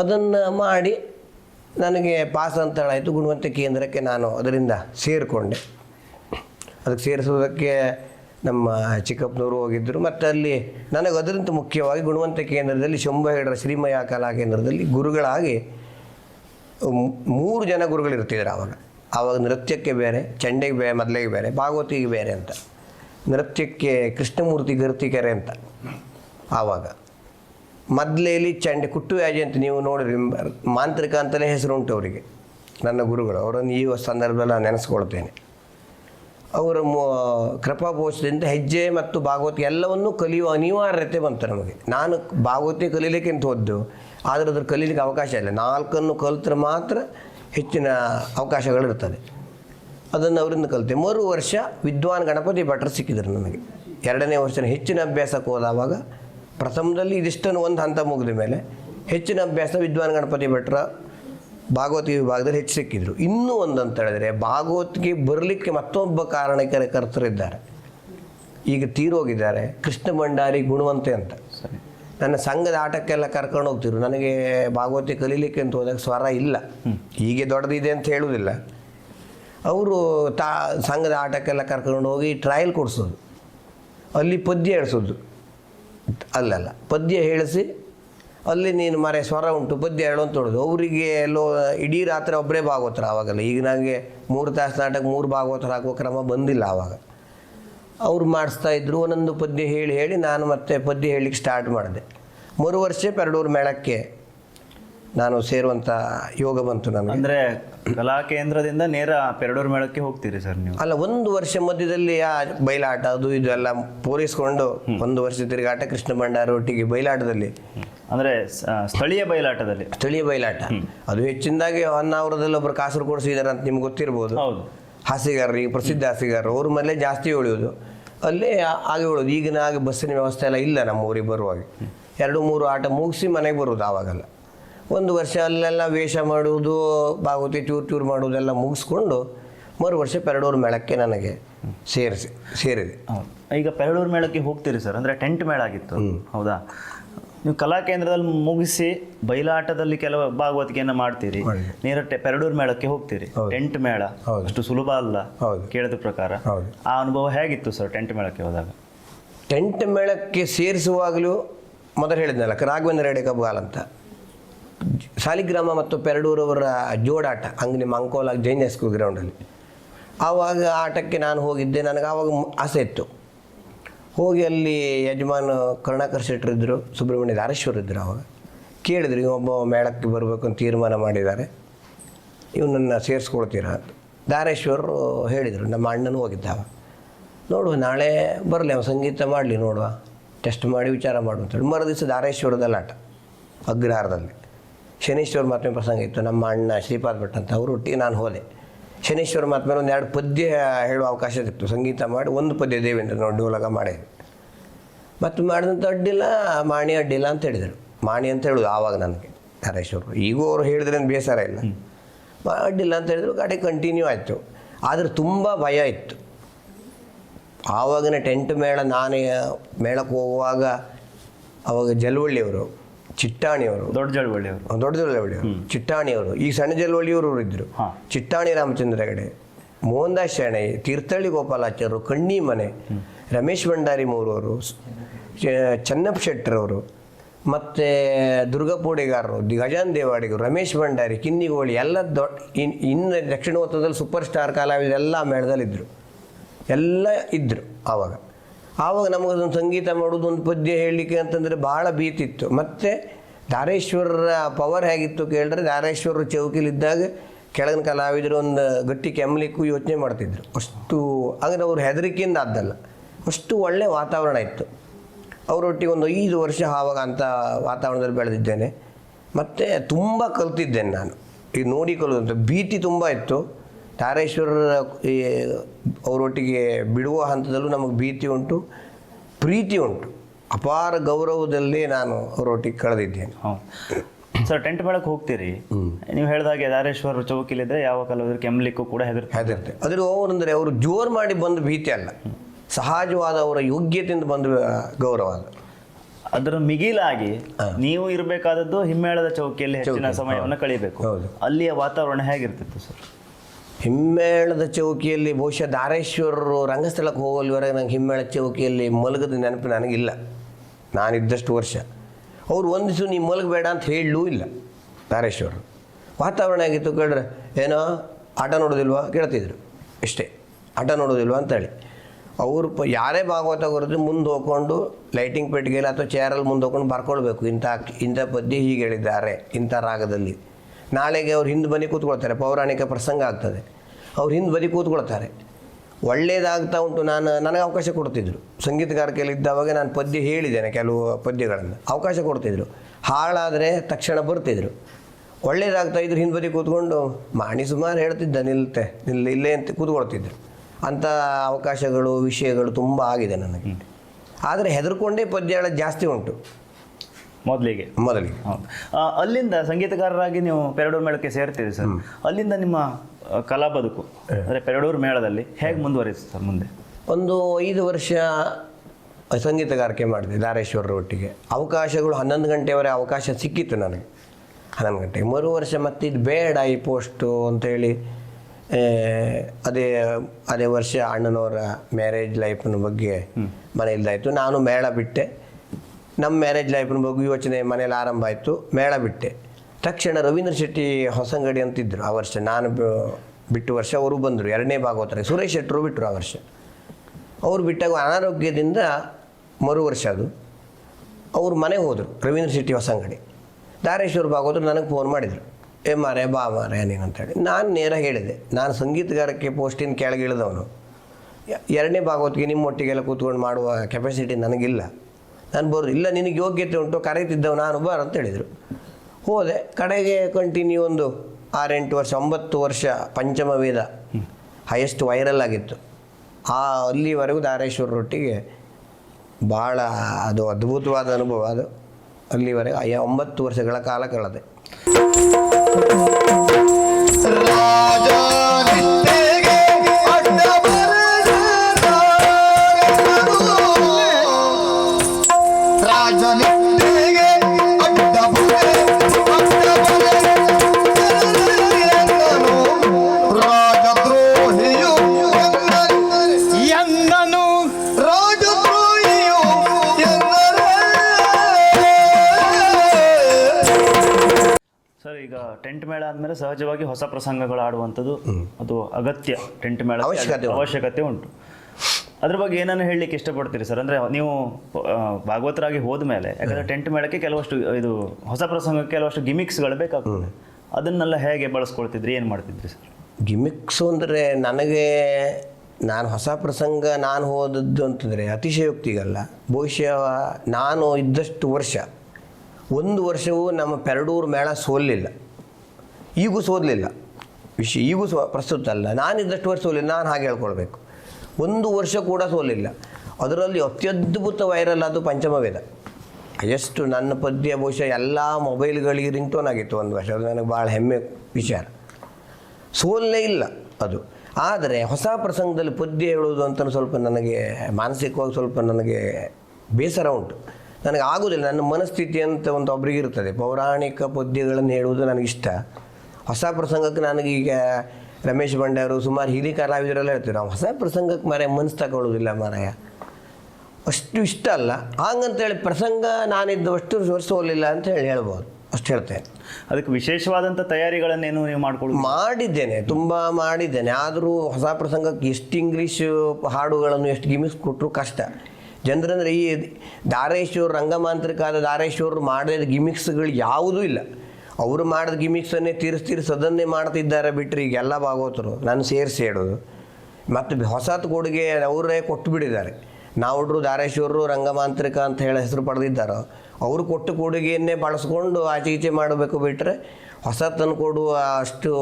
Speaker 1: ಅದನ್ನು ಮಾಡಿ ನನಗೆ ಪಾಸ್ ಅಂತ ಹೇಳಾಯಿತು ಗುಣವಂತ ಕೇಂದ್ರಕ್ಕೆ ನಾನು ಅದರಿಂದ ಸೇರಿಕೊಂಡೆ. ಅದಕ್ಕೆ ಸೇರಿಸೋದಕ್ಕೆ ನಮ್ಮ ಚಿಕ್ಕಪ್ಪನವರು ಹೋಗಿದ್ದರು ಮತ್ತು ಅಲ್ಲಿ ನನಗೆ ಅದರಿಂದ ಮುಖ್ಯವಾಗಿ ಗುಣವಂತ ಕೇಂದ್ರದಲ್ಲಿ ಶಂಭ ಶ್ರೀಮಯ ಕಲಾ ಕೇಂದ್ರದಲ್ಲಿ ಗುರುಗಳಾಗಿ ಮೂರು ಜನ ಗುರುಗಳಿರ್ತಿದ್ರು ಆವಾಗ ಆವಾಗ ನೃತ್ಯಕ್ಕೆ ಬೇರೆ ಚಂಡೆಗೆ ಬೇರೆ ಮೊದಲಿಗೆ ಬೇರೆ ಭಾಗವತಿಗೆ ಬೇರೆ ಅಂತ. ನೃತ್ಯಕ್ಕೆ ಕೃಷ್ಣಮೂರ್ತಿ ಗರ್ತಿಕೆರೆ ಅಂತ. ಆವಾಗ ಮೊದಲೇಲಿ ಚಂಡೆ ಕುಟ್ಟುವ್ಯಾಜಿ ಅಂತ ನೀವು ನೋಡಿರಿ ಮಾಂತ್ರಿಕ ಅಂತಲೇ ಹೆಸರು ಉಂಟು ಅವರಿಗೆ, ನನ್ನ ಗುರುಗಳು. ಅವರನ್ನು ಈ ಸಂದರ್ಭದಲ್ಲಿ ನಾನು ನೆನೆಸ್ಕೊಳ್ತೇನೆ. ಅವರ ಕೃಪಾಭೋಷದಿಂದ ಹೆಜ್ಜೆ ಮತ್ತು ಭಾಗವತ ಎಲ್ಲವನ್ನೂ ಕಲಿಯುವ ಅನಿವಾರ್ಯತೆ ಬಂತು ನಮಗೆ. ನಾನು ಭಾಗವತಿ ಕಲೀಲಿಕ್ಕೆ ಅಂತ ಹೋದ್ದು, ಆದರೆ ಅದ್ರ ಕಲೀಲಿಕ್ಕೆ ಅವಕಾಶ ಇಲ್ಲ. ನಾಲ್ಕನ್ನು ಕಲಿತ್ರೆ ಮಾತ್ರ ಹೆಚ್ಚಿನ ಅವಕಾಶಗಳಿರ್ತದೆ. ಅದನ್ನು ಅವರಿಂದ ಕಲಿತೆ. ಮರು ವರ್ಷ ವಿದ್ವಾನ್ ಗಣಪತಿ ಭಟ್ರು ಸಿಕ್ಕಿದ್ರು ನನಗೆ. ಎರಡನೇ ವರ್ಷ ಹೆಚ್ಚಿನ ಅಭ್ಯಾಸಕ್ಕೆ ಹೋದವಾಗ ಪ್ರಥಮದಲ್ಲಿ ಇದಿಷ್ಟನ್ನು ಒಂದು ಹಂತ ಮುಗಿದ ಮೇಲೆ ಹೆಚ್ಚಿನ ಅಭ್ಯಾಸ ವಿದ್ವಾನ್ ಗಣಪತಿ ಭಟ್ರ ಭಾಗವತಿ ವಿಭಾಗದಲ್ಲಿ ಹೆಚ್ಚು ಸಿಕ್ಕಿದ್ರು. ಇನ್ನೂ ಒಂದು ಅಂತ ಹೇಳಿದ್ರೆ ಭಾಗವತಿಗೆ ಬರಲಿಕ್ಕೆ ಮತ್ತೊಬ್ಬ ಕಾರಣಕರ ಕರ್ತರಿದ್ದಾರೆ ಈಗ ತೀರೋಗಿದ್ದಾರೆ ಕೃಷ್ಣ ಭಂಡಾರಿ ಗುಣವಂತೆ ಅಂತ. ನನ್ನ ಸಂಘದ ಆಟಕ್ಕೆಲ್ಲ ಕರ್ಕೊಂಡು ಹೋಗ್ತಿದ್ರು. ನನಗೆ ಭಾಗವತಿ ಕಲೀಲಿಕ್ಕೆ ಅಂತ ಹೋದಾಗ ಸ್ವರ ಇಲ್ಲ. ಹೀಗೆ ದೊಡ್ಡದಿದೆ ಅಂತ ಹೇಳುವುದಿಲ್ಲ. ಅವರು ತಾ ಸಂಘದ ಆಟಕ್ಕೆಲ್ಲ ಕರ್ಕೊಂಡು ಹೋಗಿ ಟ್ರಯಲ್ ಕೊಡಿಸೋದು. ಅಲ್ಲಿ ಪದ್ಯ ಹೇಳಿಸೋದು ಅಲ್ಲಲ್ಲ, ಪದ್ಯ ಹೇಳಿಸಿ ಅಲ್ಲಿ ನೀನು ಮರೆ ಸ್ವರ ಉಂಟು, ಪದ್ಯ ಹೇಳು ಅಂತ ಹೇಳೋದು. ಅವರಿಗೆ ಎಲ್ಲೋ ಇಡೀ ರಾತ್ರಿ ಒಬ್ಬರೇ ಭಾಗವತರ ಆವಾಗಲ್ಲ. ಈಗ ನನಗೆ ಮೂರು ತಾಸು ನಾಟಕ, ಮೂರು ಭಾಗವತರ ಹಾಕುವ ಕ್ರಮ ಬಂದಿಲ್ಲ ಆವಾಗ. ಅವ್ರು ಮಾಡಿಸ್ತಾ ಇದ್ರು, ಒಂದೊಂದು ಪದ್ಯ ಹೇಳಿ ಹೇಳಿ ನಾನು ಮತ್ತೆ ಪದ್ಯ ಹೇಳಲಿಕ್ಕೆ ಸ್ಟಾರ್ಟ್ ಮಾಡಿದೆ. ಮೂರು ವರ್ಷ ಪೆರಡೂರು ಮೇಳಕ್ಕೆ ನಾನು ಸೇರುವಂಥ ಯೋಗ ಬಂತು ನನಗೆ
Speaker 2: ಅಂದರೆ ಕಲಾ ಕೇಂದ್ರದಿಂದ ನೇರ ಪೆರಡೂರು ಮೇಳಕ್ಕೆ ಹೋಗ್ತೀರಿ ಸರ್ ನೀವು?
Speaker 1: ಅಲ್ಲ ಒಂದು ವರ್ಷ ಮಧ್ಯದಲ್ಲಿ ಆ ಬಯಲಾಟ ಅದು ಇದು ಎಲ್ಲ ಪೂರೈಸಿಕೊಂಡು ಒಂದು ವರ್ಷ ತಿರುಗಾಟ ಕೃಷ್ಣ ಭಂಡಾರ ಒಟ್ಟಿಗೆ ಬಯಲಾಟದಲ್ಲಿ
Speaker 2: ಅಂದ್ರೆ ಸ್ಥಳೀಯ ಬಯಲಾಟದಲ್ಲಿ
Speaker 1: ಸ್ಥಳೀಯ ಬಯಲಾಟ ಅದು ಹೆಚ್ಚಿನದಾಗಿ ಹೊನ್ನಾವರದಲ್ಲಿ ಒಬ್ಬರು ಕಾಸರು ಕೊಡಿಸಿದ್ದಾರೆ ಅಂತ ನಿಮ್ಗೆ ಗೊತ್ತಿರ್ಬೋದು. ಈಗ ಪ್ರಸಿದ್ಧ ಹಾಸಿಗಾರರು ಅವ್ರ ಮೇಲೆ ಜಾಸ್ತಿ ಉಳಿಯೋದು. ಅಲ್ಲೇ ಆಗಿ ಹಾಗೆ ಉಳಿಯೋದು. ಈಗಿನ ಹಾಗೆ ಬಸ್ಸಿನ ವ್ಯವಸ್ಥೆ ಎಲ್ಲ ಇಲ್ಲ ನಮ್ಮ ಊರಿಗೆ ಬರುವಾಗ. ಎರಡು ಮೂರು ಆಟ ಮುಗಿಸಿ ಮನೆಗೆ ಬರುವುದು ಆವಾಗೆಲ್ಲ. ಒಂದು ವರ್ಷ ಅಲ್ಲೆಲ್ಲ ವೇಷ ಮಾಡುವುದು ಭಾಗವತಿ ಚೂರು ಚೂರು ಮಾಡುವುದೆಲ್ಲ ಮುಗಿಸ್ಕೊಂಡು ಮರು ವರ್ಷ ಪೆರಡೂರು ಮೇಳಕ್ಕೆ ನನಗೆ ಸೇರಿಸಿ ಸೇರಿದೆ.
Speaker 2: ಹೌದು. ಈಗ ಪೆರಡೂರು ಮೇಳಕ್ಕೆ ಹೋಗ್ತೀರಿ ಸರ್ ಅಂದರೆ ಟೆಂಟ್ ಮೇಳ ಆಗಿತ್ತು. ಹೌದಾ? ನೀವು ಕಲಾ ಕೇಂದ್ರದಲ್ಲಿ ಮುಗಿಸಿ ಬಯಲಾಟದಲ್ಲಿ ಕೆಲವು ಭಾಗವತಿಕೆಯನ್ನು ಮಾಡ್ತೀರಿ. ನೇರ ಪೆರಡೂರು ಮೇಳಕ್ಕೆ ಹೋಗ್ತೀರಿ. ಟೆಂಟ್ ಮೇಳ. ಅಷ್ಟು ಸುಲಭ ಅಲ್ಲ. ಕೇಳಿದ ಪ್ರಕಾರ. ಆ ಅನುಭವ ಹೇಗಿತ್ತು ಸರ್ ಟೆಂಟ್ ಮೇಳಕ್ಕೆ ಹೋದಾಗ?
Speaker 1: ಟೆಂಟ್ ಮೇಳಕ್ಕೆ ಸೇರಿಸುವಾಗಲೂ ಮೊದಲು ಹೇಳಿದ್ನಲ್ಲ ರಾಘವೇಂದ್ರ ರೆಡ್ಡಿ ಕಬ್ಗಾಲ್ ಅಂತ. ಸಾಲಿಗ್ರಾಮ ಮತ್ತು ಪೆರಡೂರವರ ಜೋಡಾಟ, ಹಂಗೆ ನಿಮ್ಮ ಅಂಕೋಲ ಜೈನ್ ಸ್ಕೂಲ್ ಗ್ರೌಂಡಲ್ಲಿ ಆವಾಗ ಆಟಕ್ಕೆ ನಾನು ಹೋಗಿದ್ದೆ, ನನಗೆ ಆವಾಗ ಆಸೆ ಇತ್ತು. ಹೋಗಿ ಅಲ್ಲಿ ಯಜಮಾನ ಕರುಣಾಕರ್ ಶೆಟ್ಟರ್ ಇದ್ದರು ಸುಬ್ರಹ್ಮಣ್ಯ ದಾರೇಶ್ವರ ಇದ್ದರು ಆವಾಗ. ಕೇಳಿದ್ರು ಇವೊಬ್ಬ ಮೇಳಕ್ಕೆ ಬರಬೇಕು ಅಂತ ತೀರ್ಮಾನ ಮಾಡಿದ್ದಾರೆ. ಇವನನ್ನು ಸೇರಿಸ್ಕೊಳ್ತೀರಾ ಅಂತ. ಧಾರೇಶ್ವರರು ಹೇಳಿದರು, ನಮ್ಮ ಅಣ್ಣನೂ ಹೋಗಿದ್ದಾವ ನೋಡುವ, ನಾಳೆ ಬರಲಿ ಅವ ಸಂಗೀತ ಮಾಡಲಿ, ನೋಡುವ. ಟೆಸ್ಟ್ ಮಾಡಿ ವಿಚಾರ ಮಾಡು ಅಂತೇಳಿ ಮರು ದಿವಸ ಧಾರೇಶ್ವರದಲ್ಲಿ ಆಟ ಅಗ್ರಹಾರದಲ್ಲಿ. ಶನೀಶ್ವರ ಮಾತ್ಮೆ ಪ್ರಸಂಗ ಇತ್ತು. ನಮ್ಮ ಅಣ್ಣ ಶ್ರೀಪಾದ್ ಭಟ್ ಅಂತ ಅವರು ಒಟ್ಟಿಗೆ ನಾನು ಹೋದೆ. ಶನೀಶ್ವರ ಮಾತ್ಮೆ ಒಂದು ಎರಡು ಪದ್ಯ ಹೇಳುವ ಅವಕಾಶ ಸಿಕ್ತು. ಸಂಗೀತ ಮಾಡಿ ಒಂದು ಪದ್ಯ ದೇವೇಂದ್ರ ನೋಡಿ ಡೋಲಗ ಮಾಡಿದ್ವಿ ಮತ್ತು ಮಾಡಿದಂಥ ಅಡ್ಡಿಲ್ಲ ಮಾಣಿ ಅಡ್ಡಿಲ್ಲ ಅಂತ ಹೇಳಿದರು. ಮಾಣಿ ಅಂತ ಹೇಳೋದು ಆವಾಗ ನನಗೆ ನರೇಶ್ವರು. ಈಗೂ ಅವರು ಹೇಳಿದ್ರೆ ಬೇಸರ ಇಲ್ಲ. ಅಡ್ಡಿಲ್ಲ ಅಂತ ಹೇಳಿದ್ರು ಗಾಡಿ ಕಂಟಿನ್ಯೂ ಆಯಿತು. ಆದರೆ ತುಂಬ ಭಯ ಇತ್ತು. ಆವಾಗಿನ ಟೆಂಟ್ ಮೇಳ ನಾನೇ ಮೇಳಕ್ಕೆ ಹೋಗುವಾಗ ಅವಾಗ ಜಲವಳ್ಳಿಯವರು ಚಿಟ್ಟಾಣಿಯವರು.
Speaker 2: ದೊಡ್ಡ ಜಳವಳ್ಳಿಯವರು.
Speaker 1: ದೊಡ್ಡ ಜಲವಳ್ಳಿಯವರು ಚಿಟ್ಟಾಣಿಯವರು. ಈ ಸಣ್ಣ ಜಲವಳ್ಳಿಯವರು ಇದ್ದರು ಚಿಟ್ಟಾಣಿ ರಾಮಚಂದ್ರ ಹೆಗಡೆ ಮೋಹನ್ದಾಸ್ ಶೆಣೈ ತೀರ್ಥಹಳ್ಳಿ ಗೋಪಾಲಾಚಾರ್ಯರು ಕಣ್ಣಿ ಮನೆ ರಮೇಶ್ ಭಂಡಾರಿ ಮೂರವರು ಚನ್ನಪ್ಪ ಶೆಟ್ಟರವರು ಮತ್ತು ದುರ್ಗಪೂಡಿಗಾರರು ದಿ ಗಜಾನ್ ದೇವಾಡಿಗರು ರಮೇಶ್ ಭಂಡಾರಿ ಕಿನ್ನಿಗೋಳಿ ಎಲ್ಲ ದೊಡ್ಡ ಇನ್ ಇನ್ನು ದಕ್ಷಿಣೋತ್ತರದಲ್ಲಿ ಸೂಪರ್ ಸ್ಟಾರ್ ಕಲಾವಿದರೆಲ್ಲ ಎಲ್ಲ ಮೇಳದಲ್ಲಿದ್ದರು ಎಲ್ಲ ಇದ್ದರು ಆವಾಗ ಆವಾಗ ನಮಗದೊಂದು ಸಂಗೀತ ಮಾಡೋದು ಒಂದು ಪದ್ಯ ಹೇಳಲಿಕ್ಕೆ ಅಂತಂದರೆ ಭಾಳ ಭೀತಿ ಇತ್ತು ಮತ್ತು ಧಾರೇಶ್ವರರ ಪವರ್ ಹೇಗಿತ್ತು ಕೇಳಿದ್ರೆ ಧಾರೇಶ್ವರರು ಚೌಕಿಲಿದ್ದಾಗ ಕೆಳಗಿನ ಕಲಾವಿದರು ಒಂದು ಗಟ್ಟಿ ಕೆಮ್ಮಲಿಕ್ಕೂ ಯೋಚನೆ ಮಾಡ್ತಿದ್ರು. ಅಷ್ಟು ಅಂದರೆ ಅವ್ರ ಹೆದರಿಕೆಯಿಂದ ಆದ್ದಲ್ಲ. ಅಷ್ಟು ಒಳ್ಳೆಯ ವಾತಾವರಣ ಇತ್ತು. ಅವರೊಟ್ಟಿಗೆ ಒಂದು ಐದು ವರ್ಷ ಆವಾಗ ಅಂಥ ವಾತಾವರಣದಲ್ಲಿ ಬೆಳೆದಿದ್ದೇನೆ. ಮತ್ತು ತುಂಬ ಕಲ್ತಿದ್ದೇನೆ ನಾನು. ಈಗ ನೋಡಿ ಕಲಿತು ಭೀತಿ ತುಂಬ ಇತ್ತು. ತಾರೇಶ್ವರರ ಈ ಅವರೊಟ್ಟಿಗೆ ಬಿಡುವ ಹಂತದಲ್ಲೂ ನಮಗೆ ಭೀತಿ ಉಂಟು ಪ್ರೀತಿ ಉಂಟು. ಅಪಾರ ಗೌರವದಲ್ಲಿ ನಾನು ಅವರೊಟ್ಟಿಗೆ ಕಳೆದಿದ್ದೇನೆ.
Speaker 2: ಸರ್ ಟೆಂಟ್ ಮೇಳಕ್ಕೆ ಹೋಗ್ತೀರಿ. ನೀವು ಹೇಳಿದಾಗೆ ದಾರೇಶ್ವರ ಚೌಕಿಲಿದ್ರೆ ಯಾವ ಕಲಾವಿದ್ರು ಕೆಮ್ಲಿಕ್ಕೂ ಕೂಡ ಹೆದರ್ತಾರೆ.
Speaker 1: ಹೆದರ್ತೆ. ಅದ್ರ ಅಂದರೆ ಅವರು ಜೋರು ಮಾಡಿ ಬಂದ ಭೀತಿ ಅಲ್ಲ. ಸಹಜವಾದ ಅವರ ಯೋಗ್ಯತೆಯಿಂದ ಬಂದ ಗೌರವ ಅಲ್ಲ
Speaker 2: ಅದರ ಮಿಗಿಲಾಗಿ ನೀವು ಇರಬೇಕಾದದ್ದು ಹಿಮ್ಮೇಳದ ಚೌಕಿಯಲ್ಲಿ ಹೆಚ್ಚಿನ ಸಮಯವನ್ನು ಕಳಿಬೇಕು
Speaker 1: ಹೌದು.
Speaker 2: ಅಲ್ಲಿಯ ವಾತಾವರಣ ಹೇಗಿರ್ತಿತ್ತು ಸರ್?
Speaker 1: ಹಿಮ್ಮೇಳದ ಚೌಕಿಯಲ್ಲಿ ಬಹುಶಃ ದಾರೇಶ್ವರರು ರಂಗಸ್ಥಳಕ್ಕೆ ಹೋಗಲ್ವರೆಗೆ ನಂಗೆ ಹಿಮ್ಮೇಳದ ಚೌಕಿಯಲ್ಲಿ ಮಲಗದ ನೆನಪು ನನಗಿಲ್ಲ. ನಾನಿದ್ದಷ್ಟು ವರ್ಷ. ಅವ್ರು ಒಂದು ದಿವಸ ನೀವು ಮಲಗಬೇಡ ಅಂತ ಹೇಳಲೂ ಇಲ್ಲ ದಾರೇಶ್ವರರು. ವಾತಾವರಣ ಆಗಿತ್ತು ಕೇಳಿದ್ರೆ, ಏನೋ ಆಟ ನೋಡೋದಿಲ್ವಾ ಕೇಳ್ತಿದ್ರು. ಇಷ್ಟೇ ಆಟ ನೋಡೋದಿಲ್ವಾ ಅಂತೇಳಿ. ಅವರು ಪ ಯಾರೇ ಭಾಗವತ ಮುಂದೆ ಹೋಗ್ಕೊಂಡು ಲೈಟಿಂಗ್ ಪೆಟ್ಟಿಗೆಯಲ್ಲಿ ಅಥವಾ ಚೇರಲ್ಲಿ ಮುಂದೆ ಹೋಗ್ಕೊಂಡು ಬರ್ಕೊಳ್ಬೇಕು. ಇಂಥ ಇಂಥ ಪದ್ಯ ಹೀಗೆ ಹೇಳಿದ್ದಾರೆ ಇಂಥ ರಾಗದಲ್ಲಿ. ನಾಳೆಗೆ ಅವ್ರು ಹಿಂದೆ ಬನ್ನಿ ಕೂತ್ಕೊಳ್ತಾರೆ. ಪೌರಾಣಿಕ ಪ್ರಸಂಗ ಆಗ್ತದೆ. ಅವ್ರು ಹಿಂದೆ ಬದಿ ಕೂತ್ಕೊಳ್ತಾರೆ. ಒಳ್ಳೇದಾಗ್ತಾ ಉಂಟು. ನಾನು, ನನಗೆ ಅವಕಾಶ ಕೊಡ್ತಿದ್ರು. ಸಂಗೀತಗಾರಿಕೆಯಲ್ಲಿ ಇದ್ದಾವಾಗ ನಾನು ಪದ್ಯ ಹೇಳಿದ್ದೇನೆ, ಕೆಲವು ಪದ್ಯಗಳನ್ನು. ಅವಕಾಶ ಕೊಡ್ತಿದ್ರು. ಹಾಳಾದರೆ ತಕ್ಷಣ ಬರ್ತಿದ್ರು. ಒಳ್ಳೇದಾಗ್ತಾ ಇದ್ರು ಹಿಂದೆ ಬದಿ ಕೂತ್ಕೊಂಡು. ಮಾಣಿ ಸುಮಾರು ಹೇಳ್ತಿದ್ದ, ನಿಲ್ತೆ ನಿಲ್ಲ ಇಲ್ಲೇ ಅಂತ ಕೂತ್ಕೊಳ್ತಿದ್ರು. ಅಂಥ ಅವಕಾಶಗಳು, ವಿಷಯಗಳು ತುಂಬ ಆಗಿದೆ ನನಗೆ ಆದರೆ ಹೆದರ್ಕೊಂಡೇ ಪದ್ಯಗಳ ಜಾಸ್ತಿ ಉಂಟು.
Speaker 2: ಮೊದಲಿಗೆ.
Speaker 1: ಮೊದಲಿಗೆ.
Speaker 2: ಹೌದು. ಆ, ಅಲ್ಲಿಂದ ಸಂಗೀತಗಾರರಾಗಿ ನೀವು ಪೆರಡೂರು ಮೇಳಕ್ಕೆ ಸೇರ್ತೀರಿ ಸರ್. ಅಲ್ಲಿಂದ ನಿಮ್ಮ ಆ, ಕಲಾ ಬದುಕು ಅಂದರೆ ಪೆರಡೂರು ಮೇಳದಲ್ಲಿ ಹೇಗೆ ಮುಂದುವರಿಸಿ ಸರ್ ಮುಂದೆ?
Speaker 1: ಒಂದು ಐದು ವರ್ಷ ಸಂಗೀತಗಾರಿಕೆ ಮಾಡಿದೆ ದಾರೇಶ್ವರರ ಒಟ್ಟಿಗೆ. ಅವಕಾಶಗಳು ಹನ್ನೊಂದು ಗಂಟೆವರೆ ಅವಕಾಶ ಸಿಕ್ಕಿತ್ತು ನನಗೆ. ಹನ್ನೊಂದು ಗಂಟೆಗೆ. ಮರು ವರ್ಷ ಮತ್ತೆ ಇದು ಬೇಡ ಈ ಪೋಸ್ಟು ಅಂತೇಳಿ ಆ, ಅದೇ ಅದೇ ವರ್ಷ ಅಣ್ಣನವರ ಮ್ಯಾರೇಜ್ ಲೈಫ್ನ ಬಗ್ಗೆ ಮನೆಯಲ್ದಾಯಿತು ನಾನು ಮೇಳ ಬಿಟ್ಟೆ. ನಮ್ಮ ಮ್ಯಾರೇಜ್ ಲೈಫ್ನ ಬಗ್ಗೆ ಯೋಚನೆ ಮನೇಲಿ ಆರಂಭ ಆಯಿತು, ಮೇಳ ಬಿಟ್ಟೆ. ತಕ್ಷಣ ರವೀಂದ್ರ ಶೆಟ್ಟಿ ಹೊಸಂಗಡಿ ಅಂತಿದ್ದರು ಆ ವರ್ಷ. ನಾನು ಬಿಟ್ಟು ವರ್ಷ ಅವರು ಬಂದರು. ಎರಡನೇ ಭಾಗವತರಿಗೆ ಸುರೇಶ್ ಶೆಟ್ಟರು ಬಿಟ್ಟರು ಆ ವರ್ಷ. ಅವರು ಬಿಟ್ಟಾಗ ಅನಾರೋಗ್ಯದಿಂದ ಮರು ವರ್ಷ ಅದು. ಅವ್ರ ಮನೆಗೆ ಹೋದರು, ರವೀಂದ್ರ ಶೆಟ್ಟಿ ಹೊಸಂಗಡಿ. ದಾರೇಶ್ವರ ಭಾಗವತರು ನನಗೆ ಫೋನ್ ಮಾಡಿದರು. ಏ ಮಾರೇ, ಬಾ ಮಾರೆ ನೀನು ಅಂತೇಳಿ ನಾನು ನೇರ ಹೇಳಿದೆ. ನಾನು ಸಂಗೀತಗಾರಕ್ಕೆ ಪೋಸ್ಟಿನ ಕೆಳಗಿಳಿದವನು. ಎರಡನೇ ಭಾಗವತ್ಗೆ ನಿಮ್ಮೊಟ್ಟಿಗೆಲ್ಲ ಕೂತ್ಕೊಂಡು ಮಾಡುವ ಕೆಪಾಸಿಟಿ ನನಗಿಲ್ಲ. ನಾನು ಬರೋದು. ಇಲ್ಲ, ನಿನಗೆ ಯೋಗ್ಯತೆ ಉಂಟು ಕರೀತಿದ್ದವು ನಾನು ಬಾರ ಅಂತ ಹೇಳಿದರು. ಹೋದೆ. ಕಡೆಗೆ ಕಂಟಿನ್ಯೂ ಒಂದು ಆರೆಂಟು ವರ್ಷ, ಒಂಬತ್ತು ವರ್ಷ ಪಂಚಮ ವೇದ ಹೈಯೆಸ್ಟ್ ವೈರಲ್ ಆಗಿತ್ತು. ಆ ಅಲ್ಲಿವರೆಗೂ ದಾರೇಶ್ವರರೊಟ್ಟಿಗೆ ಭಾಳ ಅದು ಅದ್ಭುತವಾದ ಅನುಭವ ಅದು. ಅಲ್ಲಿವರೆಗೆ, ಅಯ್ಯ, ಒಂಬತ್ತು ವರ್ಷಗಳ ಕಾಲ ಕಳೆದೆ.
Speaker 2: ಟೆಂಟ್ ಮೇಳ ಆದಮೇಲೆ ಸಹಜವಾಗಿ ಹೊಸ ಪ್ರಸಂಗಗಳು ಆಡುವಂಥದ್ದು ಅದು ಅಗತ್ಯ. ಟೆಂಟ್ ಮೇಳ
Speaker 1: ಅವಶ್ಯಕತೆ ಉಂಟು.
Speaker 2: ಅವಶ್ಯಕತೆ ಉಂಟು. ಅದ್ರ ಬಗ್ಗೆ ಏನನ್ನು ಹೇಳಲಿಕ್ಕೆ ಇಷ್ಟಪಡ್ತೀರಿ ಸರ್? ಅಂದರೆ ನೀವು ಭಾಗವತರಾಗಿ ಹೋದ ಮೇಲೆ ಯಾಕಂದರೆ ಟೆಂಟ್ ಮೇಳಕ್ಕೆ ಕೆಲವಷ್ಟು ಇದು ಹೊಸ ಪ್ರಸಂಗಕ್ಕೆ ಕೆಲವಷ್ಟು ಗಿಮಿಕ್ಸ್ಗಳು ಬೇಕಾಗ್ತದೆ. ಅದನ್ನೆಲ್ಲ ಹೇಗೆ ಬಳಸ್ಕೊಳ್ತಿದ್ರಿ ಏನು ಮಾಡ್ತಿದ್ರಿ ಸರ್?
Speaker 1: ಗಿಮಿಕ್ಸು ಅಂದರೆ ನನಗೆ ನಾನು ಹೊಸ ಪ್ರಸಂಗ ನಾನು ಹೋದದ್ದು ಅಂತಂದರೆ ಅತಿಶಯೋಕ್ತಿಗಲ್ಲ. ಬಹುಶಃ ನಾನು ಇದ್ದಷ್ಟು ವರ್ಷ ಒಂದು ವರ್ಷವೂ ನಮ್ಮ ಪೆರಡೂರು ಮೇಳ ಸೋಲಿಲ್ಲ. ಈಗೂ ಸೋದಲಿಲ್ಲ. ವಿಷಯ ಈಗೂ ಸೋ ಪ್ರಸ್ತುತ ಅಲ್ಲ. ನಾನಿದ್ದಷ್ಟು ವರ್ಷ ಸೋಲಿಲ್ಲ ನಾನು ಹಾಗೆ ಹೇಳ್ಕೊಳ್ಬೇಕು. ಒಂದು ವರ್ಷ ಕೂಡ ಸೋಲಿಲ್ಲ ಅದರಲ್ಲಿ ಅತ್ಯದ್ಭುತ ವೈರಲ್ ಅದು ಪಂಚಮವೇದ. ಎಷ್ಟು ನನ್ನ ಪದ್ಯ, ಬಹುಶಃ ಎಲ್ಲ ಮೊಬೈಲ್ಗಳಿಗೆ ರಿಂಗ್ಟೋನ್ ಆಗಿತ್ತು ಒಂದು ವರ್ಷ. ಅದು ನನಗೆ ಭಾಳ ಹೆಮ್ಮೆ ವಿಚಾರ. ಸೋಲೇ ಇಲ್ಲ ಅದು. ಆದರೆ ಹೊಸ ಪ್ರಸಂಗದಲ್ಲಿ ಪದ್ಯ ಹೇಳೋದು ಅಂತ ಸ್ವಲ್ಪ ನನಗೆ ಮಾನಸಿಕವಾಗಿ ಸ್ವಲ್ಪ ನನಗೆ ಬೇಸರ ಉಂಟು. ನನಗೆ ಆಗೋದಿಲ್ಲ. ನನ್ನ ಮನಸ್ಥಿತಿ ಅಂತ ಒಂದು ಒಬ್ಬರಿಗಿರ್ತದೆ ಪೌರಾಣಿಕ ಪದ್ಯಗಳನ್ನು ಹೇಳುವುದು ನನಗಿಷ್ಟ ಹೊಸ ಪ್ರಸಂಗಕ್ಕೆ ನನಗೀಗ ರಮೇಶ್ ಬಂಡೆಯವರು ಸುಮಾರು ಹಿರಿಯ ಕಲಾವಿದರೆಲ್ಲ ಹೇಳ್ತೀವಿ ನಾವು ಹೊಸ ಪ್ರಸಂಗಕ್ಕೆ ಮಾರಾಯ ಮನಸ್ಸು ತಗೊಳ್ಳೋದಿಲ್ಲ ಮಾರಾಯ. ಅಷ್ಟು ಇಷ್ಟ ಅಲ್ಲ. ಹಾಗಂತೇಳಿ ಪ್ರಸಂಗ ನಾನಿದ್ದವಷ್ಟು ವರ್ಷ ಸೋಲಿಲ್ಲ ಅಂತ ಹೇಳಿ ಹೇಳ್ಬೋದು. ಅಷ್ಟು ಹೇಳ್ತೇನೆ.
Speaker 2: ಅದಕ್ಕೆ ವಿಶೇಷವಾದಂಥ ತಯಾರಿಗಳನ್ನೇನು ನೀವು ಮಾಡ್ಕೊಳ್ಳಿ
Speaker 1: ಮಾಡಿದ್ದೇನೆ ತುಂಬ ಮಾಡಿದ್ದೇನೆ. ಆದರೂ ಹೊಸ ಪ್ರಸಂಗಕ್ಕೆ ಎಷ್ಟು ಇಂಗ್ಲೀಷ್ ಹಾಡುಗಳನ್ನು ಎಷ್ಟು ಗಿಮಿಕ್ಸ್ ಕೊಟ್ಟರು ಕಷ್ಟ. ಜನರಂದ್ರೆ ಈ ದಾರೇಶ್ವರ ರಂಗಮಾಂತ್ರಿಕಾದ ದಾರೇಶ್ವರರು ಮಾಡಿದ ಗಿಮಿಕ್ಸ್ಗಳು ಯಾವುದೂ ಇಲ್ಲ. ಅವರು ಮಾಡಿದ ಗಿಮಿಕ್ಸನ್ನೇ ತೀರಿಸಿ ತಿರ್ಸಿ ಅದನ್ನೇ ಮಾಡ್ತಿದ್ದಾರೆ ಬಿಟ್ಟರೆ ಈಗ ಎಲ್ಲ ಭಾಗವತರು, ನಾನು ಸೇರಿಸಿ ಹೇಳೋದು. ಮತ್ತು ಹೊಸತು ಕೊಡುಗೆ ಅವರೇ ಕೊಟ್ಟು ಬಿಟ್ಟಿದ್ದಾರೆ. ನಾವುಡ್ರು ದಾರೇಶ್ವರರು, ರಂಗಮಾಂತ್ರಿಕ ಅಂತ ಹೇಳಿ ಹೆಸರು ಪಡೆದಿದ್ದಾರೆ, ಅವರು ಕೊಟ್ಟು ಕೊಡುಗೆಯನ್ನೇ ಬಳಸ್ಕೊಂಡು ಆಚೆ ಈಚೆ ಮಾಡಬೇಕು ಬಿಟ್ಟರೆ ಹೊಸತನ್ನು ಕೊಡುವ ಅಷ್ಟು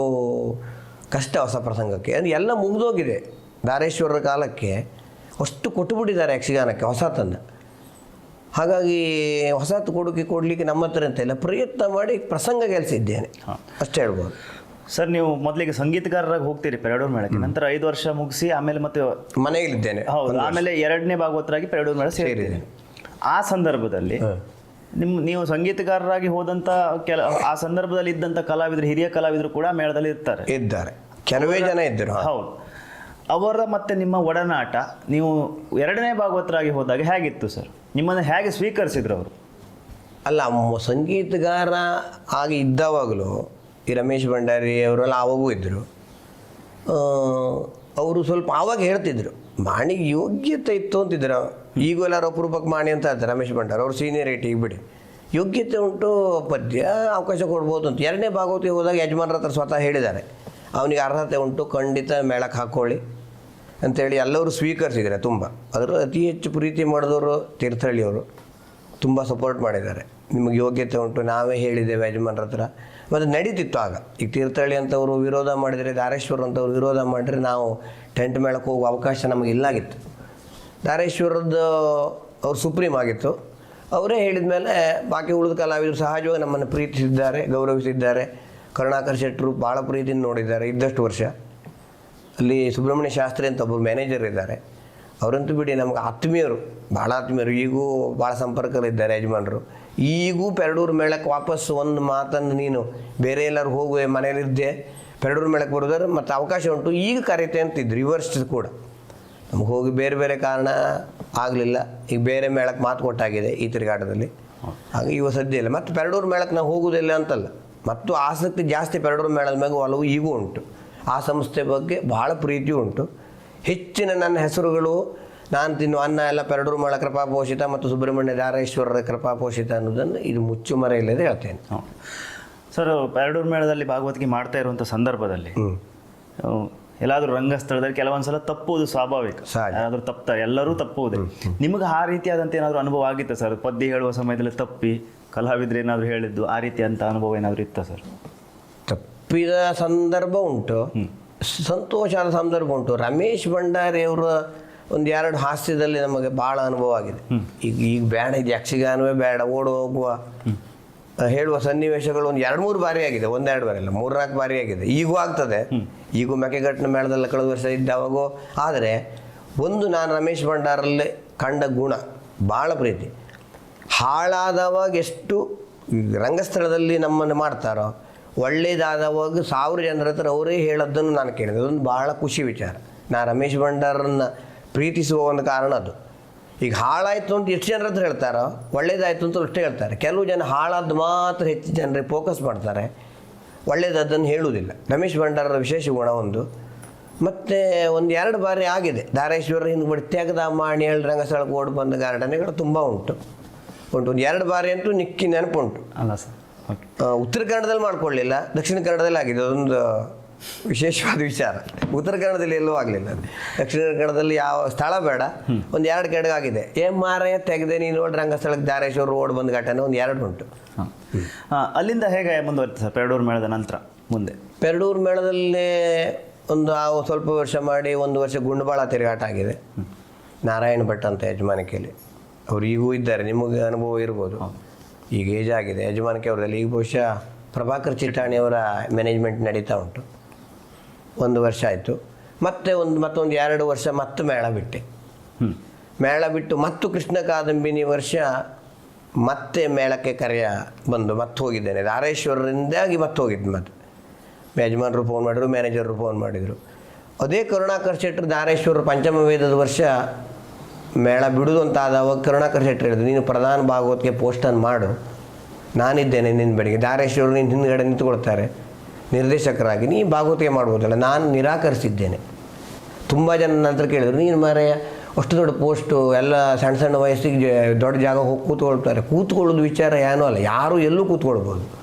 Speaker 1: ಕಷ್ಟ ಹೊಸ ಪ್ರಸಂಗಕ್ಕೆ. ಅಂದರೆ ಎಲ್ಲ ಮುಗಿದೋಗಿದೆ. ದಾರೇಶ್ವರರ ಕಾಲಕ್ಕೆ ಅಷ್ಟು ಕೊಟ್ಟುಬಿಟ್ಟಿದ್ದಾರೆ ಯಕ್ಷಗಾನಕ್ಕೆ ಹೊಸತನ್ನು. ಹಾಗಾಗಿ ಹೊಸತು ಕೊಡುಗೆ ಕೊಡಲಿಕ್ಕೆ ನಮ್ಮ ಹತ್ರ ಅಂತ ಇಲ್ಲ. ಪ್ರಯತ್ನ ಮಾಡಿ ಪ್ರಸಂಗ ಗೆಲ್ಸಿದ್ದೇನೆ ಅಷ್ಟೇ ಹೇಳ್ಬೋದು.
Speaker 2: ಸರ್ ನೀವು ಮೊದಲಿಗೆ ಸಂಗೀತಗಾರರಾಗಿ ಹೋಗ್ತೀರಿ ಪೆರಡೂರು ಮೇಳಕ್ಕೆ. ನಂತರ ಐದು ವರ್ಷ ಮುಗಿಸಿ ಆಮೇಲೆ ಮತ್ತೆ
Speaker 1: ಮನೆಯಲ್ಲಿದ್ದೇನೆ.
Speaker 2: ಹೌದು ಆಮೇಲೆ ಎರಡನೇ ಭಾಗವತರಾಗಿ ಪೆರಡೂರು ಮೇಳ ಸೇರಿದ್ದೇನೆ. ಆ ಸಂದರ್ಭದಲ್ಲಿ ನಿಮ್ಮ ನೀವು ಸಂಗೀತಗಾರರಾಗಿ ಹೋದಂತ ಕೆಲ ಆ ಸಂದರ್ಭದಲ್ಲಿ ಇದ್ದಂತ ಕಲಾವಿದರು ಹಿರಿಯ ಕಲಾವಿದರು ಕೂಡ ಮೇಳದಲ್ಲಿ ಇರ್ತಾರೆ.
Speaker 1: ಇದ್ದಾರೆ. ಕೆಲವೇ ಜನ ಇದ್ದರು
Speaker 2: ಹೌದು. ಅವರ ಮತ್ತೆ ನಿಮ್ಮ ಒಡನಾಟ, ನೀವು ಎರಡನೇ ಭಾಗವತರಾಗಿ ಹೋದಾಗ ಹೇಗಿತ್ತು ಸರ್? ನಿಮ್ಮನ್ನು ಹೇಗೆ ಸ್ವೀಕರಿಸಿದ್ರು ಅವರು?
Speaker 1: ಅಲ್ಲ ಸಂಗೀತಗಾರ ಆಗಿ ಇದ್ದಾವಾಗಲೂ ಈ ರಮೇಶ್ ಭಂಡಾರಿ ಅವರೆಲ್ಲ ಆವಾಗೂ ಇದ್ದರು. ಅವರು ಸ್ವಲ್ಪ ಆವಾಗ ಹೇಳ್ತಿದ್ರು, ಮಾಣಿಗೆ ಯೋಗ್ಯತೆ ಇತ್ತು ಅಂತಿದ್ರು. ಈಗೂ ಎಲ್ಲರೂ ಅಪರೂಪಕ್ಕೆ ಮಾಣಿ ಅಂತ ಹೇಳ್ತಾರೆ ರಮೇಶ್ ಭಂಡಾರಿ. ಅವ್ರು ಸೀನಿಯರಿಟಿಗೆ ಬಿಡಿ. ಯೋಗ್ಯತೆ ಉಂಟು, ಪದ್ಯ, ಅವಕಾಶ ಕೊಡ್ಬೋದು ಅಂತ. ಎರಡನೇ ಭಾಗವತಿಗೆ ಹೋದಾಗ ಯಜಮಾನ್ರ ಹತ್ರ ಸ್ವತಃ ಹೇಳಿದ್ದಾರೆ. ಅವನಿಗೆ ಅರ್ಹತೆ ಉಂಟು, ಖಂಡಿತ ಮೇಳಕ್ಕೆ ಹಾಕ್ಕೊಳ್ಳಿ ಅಂತೇಳಿ ಎಲ್ಲರೂ ಸ್ವೀಕರಿಸಿದ್ದಾರೆ ತುಂಬ. ಅದರ ಅತಿ ಹೆಚ್ಚು ಪ್ರೀತಿ ಮಾಡಿದವರು ತೀರ್ಥಹಳ್ಳಿಯವರು. ತುಂಬ ಸಪೋರ್ಟ್ ಮಾಡಿದ್ದಾರೆ. ನಿಮಗೆ ಯೋಗ್ಯತೆ ಉಂಟು, ನಾವೇ ಹೇಳಿದ್ದೇವೆ ಯಜಮಾನ್ರ ಹತ್ರ. ಮತ್ತು ನಡೀತಿತ್ತು ಆಗ. ಈಗ ತೀರ್ಥಹಳ್ಳಿ ಅಂತವರು ವಿರೋಧ ಮಾಡಿದರೆ ಧಾರೇಶ್ವರ ಅಂತವ್ರು ವಿರೋಧ ಮಾಡಿದರೆ ನಾವು ಟೆಂಟ್ ಮೇಳಕ್ಕೆ ಹೋಗುವ ಅವಕಾಶ ನಮಗೆ ಇಲ್ಲಾಗಿತ್ತು. ಧಾರೇಶ್ವರದ್ದು ಅವ್ರು ಸುಪ್ರೀಂ ಆಗಿತ್ತು. ಅವರೇ ಹೇಳಿದ ಮೇಲೆ ಬಾಕಿ ಉಳಿದ ಕಲಾವಿದರು ಸಹಜವಾಗಿ ನಮ್ಮನ್ನು ಪ್ರೀತಿಸಿದ್ದಾರೆ, ಗೌರವಿಸಿದ್ದಾರೆ. ಕರುಣಾಕರ್ ಶೆಟ್ಟರು ಭಾಳ ಪ್ರೀತಿಯಿಂದ ನೋಡಿದ್ದಾರೆ ಇದ್ದಷ್ಟು ವರ್ಷ. ಅಲ್ಲಿ ಸುಬ್ರಹ್ಮಣ್ಯ ಶಾಸ್ತ್ರಿ ಅಂತ ಒಬ್ಬ ಮ್ಯಾನೇಜರ್ ಇದ್ದಾರೆ. ಅವರಂತೂ ಬಿಡಿ ನಮ್ಗೆ ಆತ್ಮೀಯರು ಭಾಳ ಆತ್ಮೀಯರು ಈಗೂ ಭಾಳ ಸಂಪರ್ಕದಲ್ಲಿದ್ದಾರೆ ಯಜಮಾನರು. ಈಗೂ ಪೆರಡೂರು ಮೇಳಕ್ಕೆ ವಾಪಸ್ ಒಂದು ಮಾತನ್ನು ನೀನು ಬೇರೆ ಎಲ್ಲರೂ ಹೋಗುವೆ ಮನೇಲಿದ್ದೆ ಪೆರಡೂರು ಮೇಳಕ್ಕೆ ಬರೋದಾದ್ರೆ ಮತ್ತು ಅವಕಾಶ ಉಂಟು ಈಗ ಕರೀತೆ ಅಂತಿದ್ರು ರಿವರ್ಸ್ ಕೂಡ. ನಮ್ಗೆ ಹೋಗಿ ಬೇರೆ ಬೇರೆ ಕಾರಣ ಆಗಲಿಲ್ಲ ಈಗ ಬೇರೆ ಮೇಳಕ್ಕೆ ಮಾತು ಕೊಟ್ಟಾಗಿದೆ ಈ ತಿರುಗಾಟದಲ್ಲಿ. ಹಾಗೆ ಇವ ಸದ್ಯ ಇಲ್ಲ ಮತ್ತು ಪೆರಡೂರು ಮೇಳಕ್ಕೆ ನಾವು ಹೋಗುವುದಿಲ್ಲ ಅಂತಲ್ಲ. ಮತ್ತು ಆಸಕ್ತಿ ಜಾಸ್ತಿ ಪೆರಡೂರು ಮೇಳದ ಮ್ಯಾಗ ಒಲವು ಈಗೂ ಉಂಟು. ಆ ಸಂಸ್ಥೆ ಬಗ್ಗೆ ಭಾಳ ಪ್ರೀತಿ ಉಂಟು. ಹೆಚ್ಚಿನ ನನ್ನ ಹೆಸರುಗಳು ನಾನು ತಿನ್ನುವ ಅನ್ನ ಎಲ್ಲ ಪೆರಡೂರು ಮೇಳ ಕೃಪಾಪೋಷಿತ ಮತ್ತು ಸುಬ್ರಹ್ಮಣ್ಯ ಧಾರೇಶ್ವರರ ಕೃಪಾಪೋಷಿತ ಅನ್ನೋದನ್ನು ಇದು ಮುಚ್ಚುಮರೆ ಇಲ್ಲದೆ ಹೇಳ್ತೇನೆ.
Speaker 2: ಸರ್ ಪೆರಡೂರು ಮೇಳದಲ್ಲಿ ಭಾಗವತಿಗೆ ಮಾಡ್ತಾ ಇರುವಂಥ ಸಂದರ್ಭದಲ್ಲಿ ಎಲ್ಲಾದರೂ ರಂಗಸ್ಥಳದಲ್ಲಿ ಕೆಲವೊಂದು ಸಲ ತಪ್ಪುವುದು ಸ್ವಾಭಾವಿಕ. ಏನಾದರೂ ತಪ್ಪ ಎಲ್ಲರೂ ತಪ್ಪುವುದೇ. ನಿಮಗೆ ಆ ರೀತಿಯಾದಂಥ ಏನಾದರೂ ಅನುಭವ ಆಗಿತ್ತು ಸರ್? ಪದ್ಯ ಹೇಳುವ ಸಮಯದಲ್ಲಿ ತಪ್ಪಿ ಕಲಾವಿದ್ರು ಏನಾದರೂ ಹೇಳಿದ್ದು ಆ ರೀತಿ ಅಂತ ಅನುಭವ ಏನಾದರೂ ಇತ್ತ ಸರ್?
Speaker 1: ತಪ್ಪಿದ ಸಂದರ್ಭ ಉಂಟು. ಸಂತೋಷದ ಸಂದರ್ಭ ಉಂಟು. ರಮೇಶ್ ಭಂಡಾರಿ ಅವರ ಒಂದು ಎರಡು ಹಾಸ್ಯದಲ್ಲಿ ನಮಗೆ ಭಾಳ ಅನುಭವ ಆಗಿದೆ. ಈಗ ಈಗ ಬೇಡ ಇದು ಯಕ್ಷಗಾನವೇ ಬೇಡ ಓಡು ಹೋಗುವ. ಹೇಳುವ ಸನ್ನಿವೇಶಗಳು ಒಂದು ಎರಡು ಮೂರು ಬಾರಿ ಆಗಿದೆ. ಒಂದೆರಡು ಬಾರಿ ಅಲ್ಲ ಮೂರ್ನಾಲ್ಕು ಬಾರಿ ಆಗಿದೆ. ಈಗೂ ಆಗ್ತದೆ. ಈಗೂ ಮೆಕೆಗಟ್ಟಿನ ಮೇಳದಲ್ಲಿ ಕಳೆದ ವರ್ಷ ಇದ್ದಾವಾಗೋ ಆದರೆ ಒಂದು ನಾನು ರಮೇಶ್ ಭಂಡಾರಲ್ಲಿ ಕಂಡ ಗುಣ ಭಾಳ ಪ್ರೀತಿ. ಹಾಳಾದವಾಗ ಎಷ್ಟು ರಂಗಸ್ಥಳದಲ್ಲಿ ನಮ್ಮನ್ನು ಮಾಡ್ತಾರೋ, ಒಳ್ಳೇದಾದವಾಗ ಸಾವಿರ ಜನರ ಹತ್ರ ಅವರೇ ಹೇಳೋದನ್ನು ನಾನು ಕೇಳಿದೆ. ಅದೊಂದು ಬಹಳ ಖುಷಿ ವಿಚಾರ. ನಾ ರಮೇಶ್ ಭಂಡಾರನ್ನ ಪ್ರೀತಿಸುವ ಒಂದು ಕಾರಣ ಅದು. ಈಗ ಹಾಳಾಯಿತು ಅಂತ ಎಷ್ಟು ಜನರ ಹತ್ರ ಹೇಳ್ತಾರೋ, ಒಳ್ಳೇದಾಯಿತು ಅಂತ ಅಷ್ಟೇ ಹೇಳ್ತಾರೆ. ಕೆಲವು ಜನ ಹಾಳಾದ ಮಾತ್ರ ಹೆಚ್ಚು ಜನರಿಗೆ ಫೋಕಸ್ ಮಾಡ್ತಾರೆ. ಒಳ್ಳೇದದ್ದನ್ನು ಹೇಳುವುದಿಲ್ಲ. ರಮೇಶ್ ಭಂಡಾರರ ವಿಶೇಷ ಗುಣ ಒಂದು. ಮತ್ತು ಒಂದು ಎರಡು ಬಾರಿ ಆಗಿದೆ. ಧಾರೇಶ್ವರ ಹಿಂದ್ಗಡೆ ತೆಗೆದ ಮಾಣಿ ಹೇಳಿ ರಂಗಸ್ಥಳಕ್ಕೆ ಓಡಿ ಬಂದ ಗಾರ್ಡನ್ಗಳು ತುಂಬ ಉಂಟು. ಉಂಟು ಒಂದು ಎರಡು ಬಾರಿ ಅಂತೂ ನಿಕ್ಕಿ ನೆನಪು ಉಂಟು
Speaker 2: ಅಲ್ಲ ಸರ್
Speaker 1: ಉತ್ತರ ಕನ್ನಡದಲ್ಲಿ ಮಾಡ್ಕೊಳ್ಳಿಲ್ಲ ದಕ್ಷಿಣ ಕನ್ನಡದಲ್ಲಿ ಆಗಿದೆ ಅದೊಂದು ವಿಶೇಷವಾದ ವಿಚಾರ. ಉತ್ತರ ಕನ್ನಡದಲ್ಲಿ ಎಲ್ಲೂ ಆಗಲಿಲ್ಲ ದಕ್ಷಿಣ ಕನ್ನಡದಲ್ಲಿ ಯಾವ ಸ್ಥಳ ಬೇಡ ಒಂದು ಎರಡು ಕಡೆಗೆ ಆಗಿದೆ ಏ ಮಾರಾಯ ತೆಗೆದೆ ನೀನು ನೋಡಿ ರಂಗಸ್ಥಳಕ್ಕೆ ಧಾರೇಶ್ವರ ರೋಡ್ ಬಂದ ಘಟನೆ ಒಂದು ಎರಡು ಉಂಟು.
Speaker 2: ಅಲ್ಲಿಂದ ಹೇಗೆ ಮುಂದುವರಿತು ಸರ್ ಪೆರಡೂರು ಮೇಳದ ನಂತರ ಮುಂದೆ?
Speaker 1: ಪೆರಡೂರು ಮೇಳದಲ್ಲಿ ಒಂದು ಆ ಸ್ವಲ್ಪ ವರ್ಷ ಮಾಡಿ ಒಂದು ವರ್ಷ ಗುಂಡಬಾಳ ತಿರುಗಾಟ ಆಗಿದೆ. ನಾರಾಯಣ ಭಟ್ ಅಂತ ಯಜಮಾನಿಕೆಯಲ್ಲಿ ಅವ್ರು ಈಗೂ ಇದ್ದಾರೆ ನಿಮಗೆ ಅನುಭವ ಇರ್ಬೋದು. ಈಗ ಏಜ್ ಆಗಿದೆ. ಯಜಮಾನಿಕೆ ಅವರಲ್ಲಿ ಈಗ ಬಹುಶಃ ಪ್ರಭಾಕರ್ ಚಿಟ್ಟಾಣಿಯವರ ಮ್ಯಾನೇಜ್ಮೆಂಟ್ ನಡೀತಾ ಉಂಟು. ಒಂದು ವರ್ಷ ಆಯಿತು. ಮತ್ತೆ ಒಂದು ಮತ್ತೊಂದು ಎರಡು ವರ್ಷ ಮತ್ತೆ ಮೇಳ ಬಿಟ್ಟೆ. ಮೇಳ ಬಿಟ್ಟು ಮತ್ತು ಕೃಷ್ಣ ಕಾದಂಬಿನಿ ವರ್ಷ ಮತ್ತೆ ಮೇಳಕ್ಕೆ ಕರೆಯ ಬಂದು ಮತ್ತೆ ಹೋಗಿದ್ದೇನೆ. ಧಾರೇಶ್ವರರಿಂದಾಗಿ ಮತ್ತೆ ಹೋಗಿದ್ದು ಮತ್ತೆ. ಯಜಮಾನರು ಫೋನ್ ಮಾಡಿದರು ಮ್ಯಾನೇಜರು ಫೋನ್ ಮಾಡಿದರು. ಅದೇ ಕರುಣಾಕರ್ ಶೆಟ್ಟರು ಧಾರೇಶ್ವರ ಪಂಚಮ ವೇದದ ವರ್ಷ ಮೇಳ ಬಿಡುದು ಅಂತ ಆದವ ಕರುಣಾಕರ್ ಶೆಟ್ಟರು ಹೇಳಿದ್ರು, ನೀನು ಪ್ರಧಾನ ಭಾಗವತ್ಗೆ ಪೋಸ್ಟನ್ನು ಮಾಡು. ನಾನಿದ್ದೇನೆ ನಿನ್ನ ಬೆಳಿಗ್ಗೆ ಧಾರೇಶ್ವರರು ನಿನ್ನ ಹಿಂದ್ಗಡೆ ನಿಂತುಕೊಳ್ತಾರೆ. ನಿರ್ದೇಶಕರಾಗಿ. ನೀ ಭಾಗವತಿಗೆ ಮಾಡ್ಬೋದಲ್ಲ, ನಾನು ನಿರಾಕರಿಸಿದ್ದೇನೆ. ತುಂಬ ಜನ ನಂತರ ಕೇಳಿದ್ರು, ನೀನು ಮಾರಾಯ, ಅಷ್ಟು ದೊಡ್ಡ ಪೋಸ್ಟು ಎಲ್ಲ ಸಣ್ಣ ಸಣ್ಣ ವಯಸ್ಸಿಗೆ ದೊಡ್ಡ ಜಾಗ ಹೋಗಿ ಕೂತ್ಕೊಳ್ತಾರೆ. ಕೂತ್ಕೊಳ್ಳೋದು ವಿಚಾರ ಏನೂ ಅಲ್ಲ, ಯಾರೂ ಎಲ್ಲೂ ಕೂತ್ಕೊಳ್ಬೋದು.